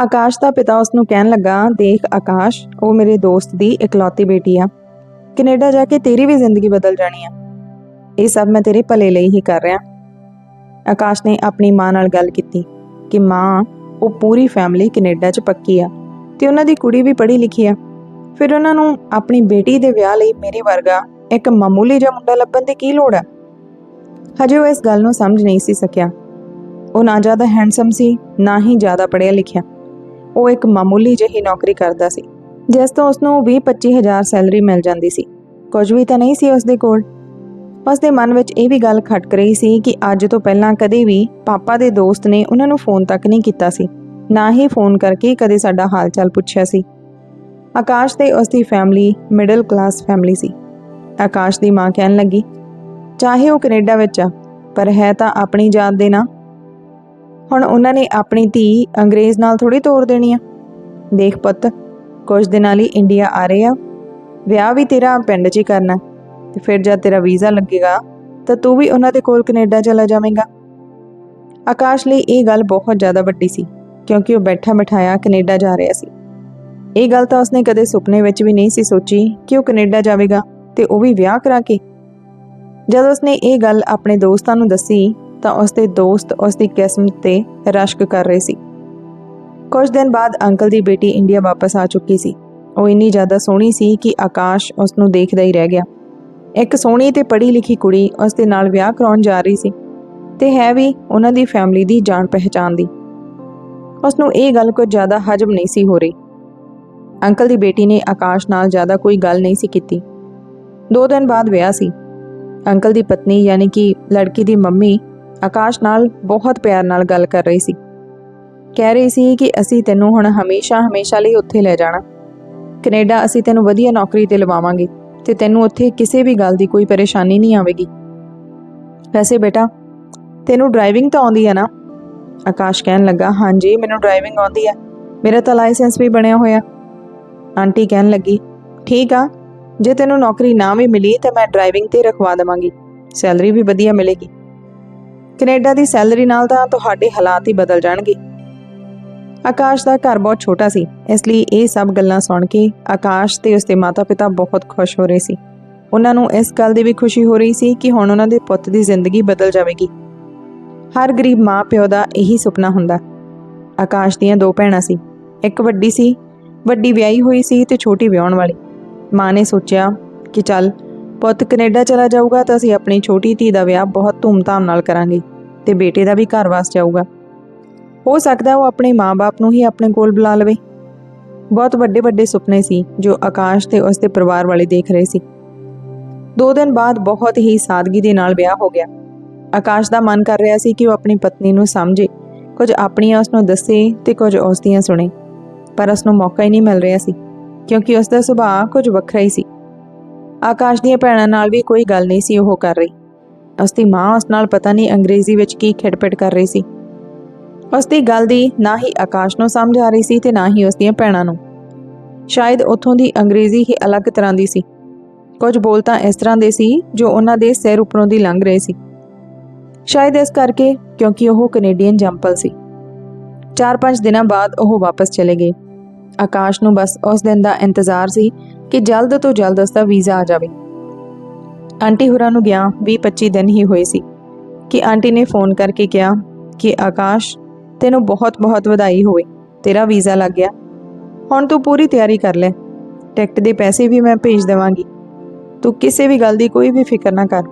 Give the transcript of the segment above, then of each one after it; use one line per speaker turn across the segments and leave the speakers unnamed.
ਆਕਾਸ਼ ਦਾ ਪਿਤਾ ਉਸ ਨੂੰ ਕਹਿਣ ਲੱਗਾ, ਦੇਖ ਆਕਾਸ਼, ਉਹ ਮੇਰੇ ਦੋਸਤ ਦੀ ਇਕਲੌਤੀ ਬੇਟੀ ਆ। ਕੈਨੇਡਾ ਜਾ ਕੇ ਤੇਰੀ ਵੀ ਜ਼ਿੰਦਗੀ ਬਦਲ ਜਾਣੀ ਆ। ਇਹ ਸਭ ਮੈਂ ਤੇਰੇ ਭਲੇ ਲਈ ਹੀ ਕਰ ਰਿਹਾ। ਆਕਾਸ਼ ਨੇ ਆਪਣੀ ਮਾਂ ਨਾਲ ਗੱਲ ਕੀਤੀ ਕਿ ਮਾਂ, ਉਹ ਪੂਰੀ ਫੈਮਿਲੀ ਕੈਨੇਡਾ 'ਚ ਪੱਕੀ ਆ ਤੇ ਉਹਨਾਂ ਦੀ ਕੁੜੀ ਵੀ ਪੜ੍ਹੀ ਲਿਖੀ ਆ। ਫਿਰ ਉਹਨਾਂ ਨੂੰ ਆਪਣੀ ਬੇਟੀ ਦੇ ਵਿਆਹ ਲਈ ਮੇਰੇ ਵਰਗਾ ਇੱਕ ਮਾਮੂਲੀ ਜਿਹਾ ਮੁੰਡਾ ਲੱਭਣ ਦੀ ਕੀ ਲੋੜ ਆ? ਹਜੇ ਉਹ ਇਸ ਗੱਲ ਨੂੰ ਸਮਝ ਨਹੀਂ ਸੀ ਸਕਿਆ। ਉਹ ਨਾ ਜ਼ਿਆਦਾ ਹੈਂਡਸਮ ਸੀ, ਨਾ ਹੀ ਜ਼ਿਆਦਾ ਪੜ੍ਹਿਆ ਲਿਖਿਆ ਉਹ ਇੱਕ ਮਾਮੂਲੀ ਜਿਹੀ ਨੌਕਰੀ ਕਰਦਾ ਸੀ, ਜਿਸ ਤੋਂ ਉਸ ਨੂੰ 20-25 ਹਜ਼ਾਰ ਸੈਲਰੀ ਮਿਲ ਜਾਂਦੀ ਸੀ। ਕੁਝ ਵੀ ਤਾਂ ਨਹੀਂ ਸੀ ਉਸ ਦੇ ਕੋਲ। ਉਸ ਦੇ ਮਨ ਵਿੱਚ ਇਹ ਵੀ ਗੱਲ ਖਟਕ ਰਹੀ ਸੀ ਕਿ ਅੱਜ ਤੋਂ ਪਹਿਲਾਂ ਕਦੇ ਵੀ ਪਾਪਾ ਦੇ ਦੋਸਤ ਨੇ ਉਹਨਾਂ ਨੂੰ ਫੋਨ ਤੱਕ ਨਹੀਂ ਕੀਤਾ ਸੀ, ਨਾ ਹੀ ਫੋਨ ਕਰਕੇ ਕਦੇ ਸਾਡਾ ਹਾਲ ਚਾਲ ਪੁੱਛਿਆ ਸੀ। ਆਕਾਸ਼ ਤੇ ਉਸ ਦੀ ਫੈਮਿਲੀ ਮਿਡਲ ਕਲਾਸ ਫੈਮਿਲੀ ਸੀ। ਆਕਾਸ਼ ਦੀ ਮਾਂ ਕਹਿਣ ਲੱਗੀ, ਚਾਹੇ ਉਹ ਕੈਨੇਡਾ ਵਿੱਚ ਆ, ਪਰ ਹੈ ਤਾਂ ਆਪਣੀ ਜਾਤ ਦੇ ਨਾ ਹੁਣ ਉਹਨਾਂ ਨੇ ਆਪਣੀ ਧੀ ਅੰਗਰੇਜ਼ ਨਾਲ ਥੋੜੀ ਤੋਰ ਦੇਣੀ ਆ। ਦੇਖ ਪੁੱਤ, ਕੁਝ ਦਿਨਾਂ ਲਈ ਇੰਡੀਆ ਆ ਰਹੇ ਆ। ਵਿਆਹ ਵੀ ਤੇਰਾ ਪਿੰਡ 'ਚ ਹੀ ਕਰਨਾ ਤੇ ਫਿਰ ਜਦ ਤੇਰਾ ਵੀਜ਼ਾ ਲੱਗੇਗਾ, ਤਾਂ ਤੂੰ ਵੀ ਉਹਨਾਂ ਦੇ ਕੋਲ ਕੈਨੇਡਾ ਚਲਾ ਜਾਵੇਂਗਾ। ਆਕਾਸ਼ ਲਈ ਇਹ ਗੱਲ ਬਹੁਤ ਜ਼ਿਆਦਾ ਵੱਡੀ ਸੀ, ਕਿਉਂਕਿ ਉਹ ਬੈਠਾ ਬਿਠਾਇਆ ਕੈਨੇਡਾ ਜਾ ਰਿਹਾ ਸੀ। ਇਹ ਗੱਲ ਤਾਂ ਉਸਨੇ ਕਦੇ ਸੁਪਨੇ ਵਿੱਚ ਵੀ ਨਹੀਂ ਸੀ ਸੋਚੀ ਕਿ ਉਹ ਕੈਨੇਡਾ ਜਾਵੇਗਾ ਤੇ ਉਹ ਵੀ ਵਿਆਹ ਕਰਾ ਕੇ। ਜਦ ਉਸਨੇ ਇਹ ਗੱਲ ਆਪਣੇ ਦੋਸਤਾਂ ਨੂੰ ਦੱਸੀ ਤਾਂ ਉਸਦੇ ਦੋਸਤ ਉਸ ਦੀ ਕਿਸਮਤ ਤੇ ਰਸ਼ਕ ਕਰ ਰਹੇ ਸੀ। ਕੁਝ ਦਿਨ ਬਾਅਦ ਅੰਕਲ ਦੀ ਬੇਟੀ ਇੰਡੀਆ ਵਾਪਸ ਆ ਚੁੱਕੀ ਸੀ। ਉਹ ਇੰਨੀ ਜ਼ਿਆਦਾ ਸੋਹਣੀ ਸੀ ਕਿ ਆਕਾਸ਼ ਉਸ ਨੂੰ ਦੇਖਦਾ ਹੀ ਰਹਿ ਗਿਆ। ਇੱਕ ਸੋਹਣੀ ਤੇ ਪੜ੍ਹੀ ਲਿਖੀ ਕੁੜੀ ਉਸ ਦੇ ਨਾਲ ਵਿਆਹ ਕਰਾਉਣ ਜਾ ਰਹੀ ਸੀ ਤੇ ਹੈ ਵੀ ਉਹਨਾਂ ਦੀ ਫੈਮਿਲੀ ਦੀ ਜਾਣ ਪਹਿਚਾਨ ਦੀ। ਉਸ ਨੂੰ ਇਹ ਗੱਲ ਕੁਝ ਜ਼ਿਆਦਾ ਹਜਮ ਨਹੀਂ ਸੀ ਹੋ ਰਹੀ। ਅੰਕਲ ਦੀ ਬੇਟੀ ਨੇ ਆਕਾਸ਼ ਨਾਲ ਜ਼ਿਆਦਾ ਕੋਈ ਗੱਲ ਨਹੀਂ ਸੀ ਕੀਤੀ। ਦੋ ਦਿਨ ਬਾਅਦ ਵਿਆਹ ਸੀ। ਅੰਕਲ ਦੀ ਪਤਨੀ ਯਾਨੀ ਕਿ ਲੜਕੀ ਦੀ ਮੰਮੀ ਆਕਾਸ਼ ਨਾਲ ਬਹੁਤ ਪਿਆਰ ਨਾਲ ਗੱਲ ਕਰ ਰਹੀ ਸੀ। ਕਹਿ ਰਹੀ ਸੀ ਕਿ ਅਸੀਂ ਤੈਨੂੰ ਹੁਣ ਹਮੇਸ਼ਾ ਹਮੇਸ਼ਾ ਲਈ ਉੱਥੇ ਲੈ ਜਾਣਾ। ਕੈਨੇਡਾ ਅਸੀਂ ਤੈਨੂੰ ਵਧੀਆ ਨੌਕਰੀ ਤੇ ਲਵਾਵਾਂਗੇ ਤੇ ਤੈਨੂੰ ਉੱਥੇ ਕਿਸੇ ਵੀ ਗੱਲ ਦੀ ਕੋਈ ਪਰੇਸ਼ਾਨੀ ਨਹੀਂ ਆਵੇਗੀ। ਵੈਸੇ ਬੇਟਾ, ਤੈਨੂੰ ਡਰਾਈਵਿੰਗ ਤਾਂ ਆਉਂਦੀ ਹੈ ਨਾ? ਆਕਾਸ਼ ਕਹਿਣ ਲੱਗਾ, ਹਾਂਜੀ, ਮੈਨੂੰ ਡਰਾਈਵਿੰਗ ਆਉਂਦੀ ਹੈ ਮੇਰਾ ਤਾਂ ਲਾਇਸੈਂਸ ਵੀ ਬਣਿਆ ਹੋਇਆ। ਆਂਟੀ ਕਹਿਣ ਲੱਗੀ, ਠੀਕ ਆ, ਜੇ ਤੈਨੂੰ ਨੌਕਰੀ ਨਾ ਵੀ ਮਿਲੀ ਤਾਂ ਮੈਂ ਡਰਾਈਵਿੰਗ ਤੇ ਰਖਵਾ ਦੇਵਾਂਗੀ। ਸੈਲਰੀ ਵੀ ਵਧੀਆ ਮਿਲੇਗੀ। ਕੈਨੇਡਾ ਦੀ ਸੈਲਰੀ ਨਾਲ ਤਾਂ ਤੁਹਾਡੇ ਹਾਲਾਤ ਹੀ ਬਦਲ ਜਾਣਗੇ। ਆਕਾਸ਼ ਦਾ ਘਰ ਬਹੁਤ ਛੋਟਾ ਸੀ, ਇਸ ਲਈ ਇਹ ਸਭ ਗੱਲਾਂ ਸੁਣ ਕੇ ਆਕਾਸ਼ ਤੇ ਉਸਦੇ ਮਾਤਾ-ਪਿਤਾ ਬਹੁਤ ਖੁਸ਼ ਹੋ ਰਹੇ ਸੀ। ਉਹਨਾਂ ਨੂੰ ਇਸ ਗੱਲ ਦੀ ਵੀ ਖੁਸ਼ੀ ਹੋ ਰਹੀ ਸੀ ਕਿ ਹੁਣ ਉਹਨਾਂ ਦੇ ਪੁੱਤ ਦੀ ਜ਼ਿੰਦਗੀ ਬਦਲ ਜਾਵੇਗੀ। ਹਰ ਗਰੀਬ ਮਾਂ-ਪਿਓ ਦਾ ਇਹੀ ਸੁਪਨਾ ਹੁੰਦਾ। ਆਕਾਸ਼ ਦੀਆਂ ਦੋ ਭੈਣਾਂ ਸੀ, ਇੱਕ ਵੱਡੀ ਸੀ, ਵੱਡੀ ਵਿਆਹੀ ਹੋਈ ਸੀ ਤੇ ਛੋਟੀ ਵਿਆਹਣ ਵਾਲੀ। ਮਾਂ ਨੇ ਸੋਚਿਆ ਕਿ ਚੱਲ ਪੁੱਤ ਕੈਨੇਡਾ ਚਲਾ ਜਾਊਗਾ ਤਾਂ ਅਸੀਂ ਆਪਣੀ ਛੋਟੀ ਧੀ ਦਾ ਵਿਆਹ ਬਹੁਤ ਧੂਮਧਾਮ ਨਾਲ ਕਰਾਂਗੇ ਤੇ ਬੇਟੇ ਦਾ ਵੀ ਘਰ ਵਾਸ ਜਾਊਗਾ। ਹੋ ਸਕਦਾ ਉਹ ਆਪਣੇ ਮਾਪੇ ਨੂੰ ਹੀ ਆਪਣੇ ਕੋਲ ਬੁਲਾ ਲਵੇ। ਬਹੁਤ ਵੱਡੇ ਵੱਡੇ ਸੁਪਨੇ ਸੀ ਜੋ ਆਕਾਸ਼ ਤੇ ਉਸ ਦੇ ਪਰਿਵਾਰ ਵਾਲੇ ਦੇਖ ਰਹੇ ਸੀ। ਦੋ ਦਿਨ ਬਾਅਦ ਬਹੁਤ ਹੀ ਸਾਦਗੀ ਦੇ ਨਾਲ ਵਿਆਹ ਹੋ ਗਿਆ। ਆਕਾਸ਼ ਦਾ ਮਨ ਕਰ ਰਿਹਾ ਸੀ ਕਿ ਉਹ ਆਪਣੀ ਪਤਨੀ ਨੂੰ ਸਮਝੇ, ਕੁਝ ਆਪਣੀਆਂ ਉਸ ਨੂੰ ਦੱਸੇ ਤੇ ਕੁਝ ਉਸ ਦੀਆਂ ਸੁਣੇ। ਪਰ ਉਸ ਨੂੰ ਮੌਕਾ ਹੀ ਨਹੀਂ ਮਿਲ ਰਿਹਾ ਸੀ, ਕਿਉਂਕਿ ਉਸ ਦਾ ਸੁਭਾਅ ਕੁਝ ਵੱਖਰਾ ਹੀ ਸੀ। ਆਕਾਸ਼ ਦੀਆਂ ਭੈਣਾਂ ਨਾਲ ਵੀ ਕੋਈ ਗੱਲ ਨਹੀਂ ਸੀ ਉਹ ਕਰ ਰਹੀ। ਉਸ ਦੀ ਮਾਂ ਉਸ ਨਾਲ ਪਤਾ ਨਹੀਂ ਅੰਗਰੇਜ਼ੀ ਵਿੱਚ ਕੀ ਖਿੜਪਿੜ ਕਰ ਰਹੀ ਸੀ। ਉਸ ਦੀ ਗੱਲ ਦੀ ਨਾ ਹੀ ਆਕਾਸ਼ ਨੂੰ ਸਮਝ ਆ ਰਹੀ ਸੀ ਤੇ ਨਾ ਹੀ ਉਸ ਦੀਆਂ ਭੈਣਾਂ ਨੂੰ। ਸ਼ਾਇਦ ਉੱਥੋਂ ਦੀ ਅੰਗਰੇਜ਼ੀ ਹੀ ਅਲੱਗ ਤਰ੍ਹਾਂ ਦੀ ਸੀ। ਕੁਝ ਬੋਲ ਤਾਂ ਇਸ ਤਰ੍ਹਾਂ ਦੇ ਸੀ ਜੋ ਉਹਨਾਂ ਦੇ ਸਿਰ ਉੱਪਰੋਂ ਦੀ ਲੰਘ ਰਹੇ ਸੀ। ਸ਼ਾਇਦ ਇਸ ਕਰਕੇ ਕਿਉਂਕਿ ਉਹ ਕੈਨੇਡੀਅਨ ਜੰਪਲ ਸੀ। 4-5 ਦਿਨਾਂ ਬਾਅਦ ਉਹ ਵਾਪਸ ਚਲੇ ਗਏ। ਆਕਾਸ਼ ਨੂੰ ਬਸ ਉਸ ਦਿਨ ਦਾ ਇੰਤਜ਼ਾਰ ਸੀ ਕਿ ਜਲਦ ਤੋਂ ਜਲਦ ਉਸ ਦਾ ਵੀਜ਼ਾ ਆ ਜਾਵੇ। ਆਂਟੀ ਹੁਰਾਂ ਨੂੰ ਗਿਆ 20-25 ਦਿਨ ਹੀ ਹੋਏ ਸੀ। ਕਿ ਆਂਟੀ ਨੇ ਫੋਨ ਕਰਕੇ ਕਿਹਾ ਕਿ, ਆਕਾਸ਼, ਤੈਨੂੰ ਬਹੁਤ-ਬਹੁਤ ਵਧਾਈ ਹੋਵੇ, ਤੇਰਾ ਵੀਜ਼ਾ ਲੱਗ ਗਿਆ। ਹੁਣ ਤੂੰ ਪੂਰੀ ਤਿਆਰੀ ਕਰ ਲੈ। ਟਿਕਟ ਦੇ ਪੈਸੇ ਵੀ ਮੈਂ ਭੇਜ ਦੇਵਾਂਗੀ। ਤੂੰ ਕਿਸੇ ਵੀ ਗੱਲ ਦੀ ਕੋਈ ਵੀ ਫਿਕਰ ਨਾ ਕਰ।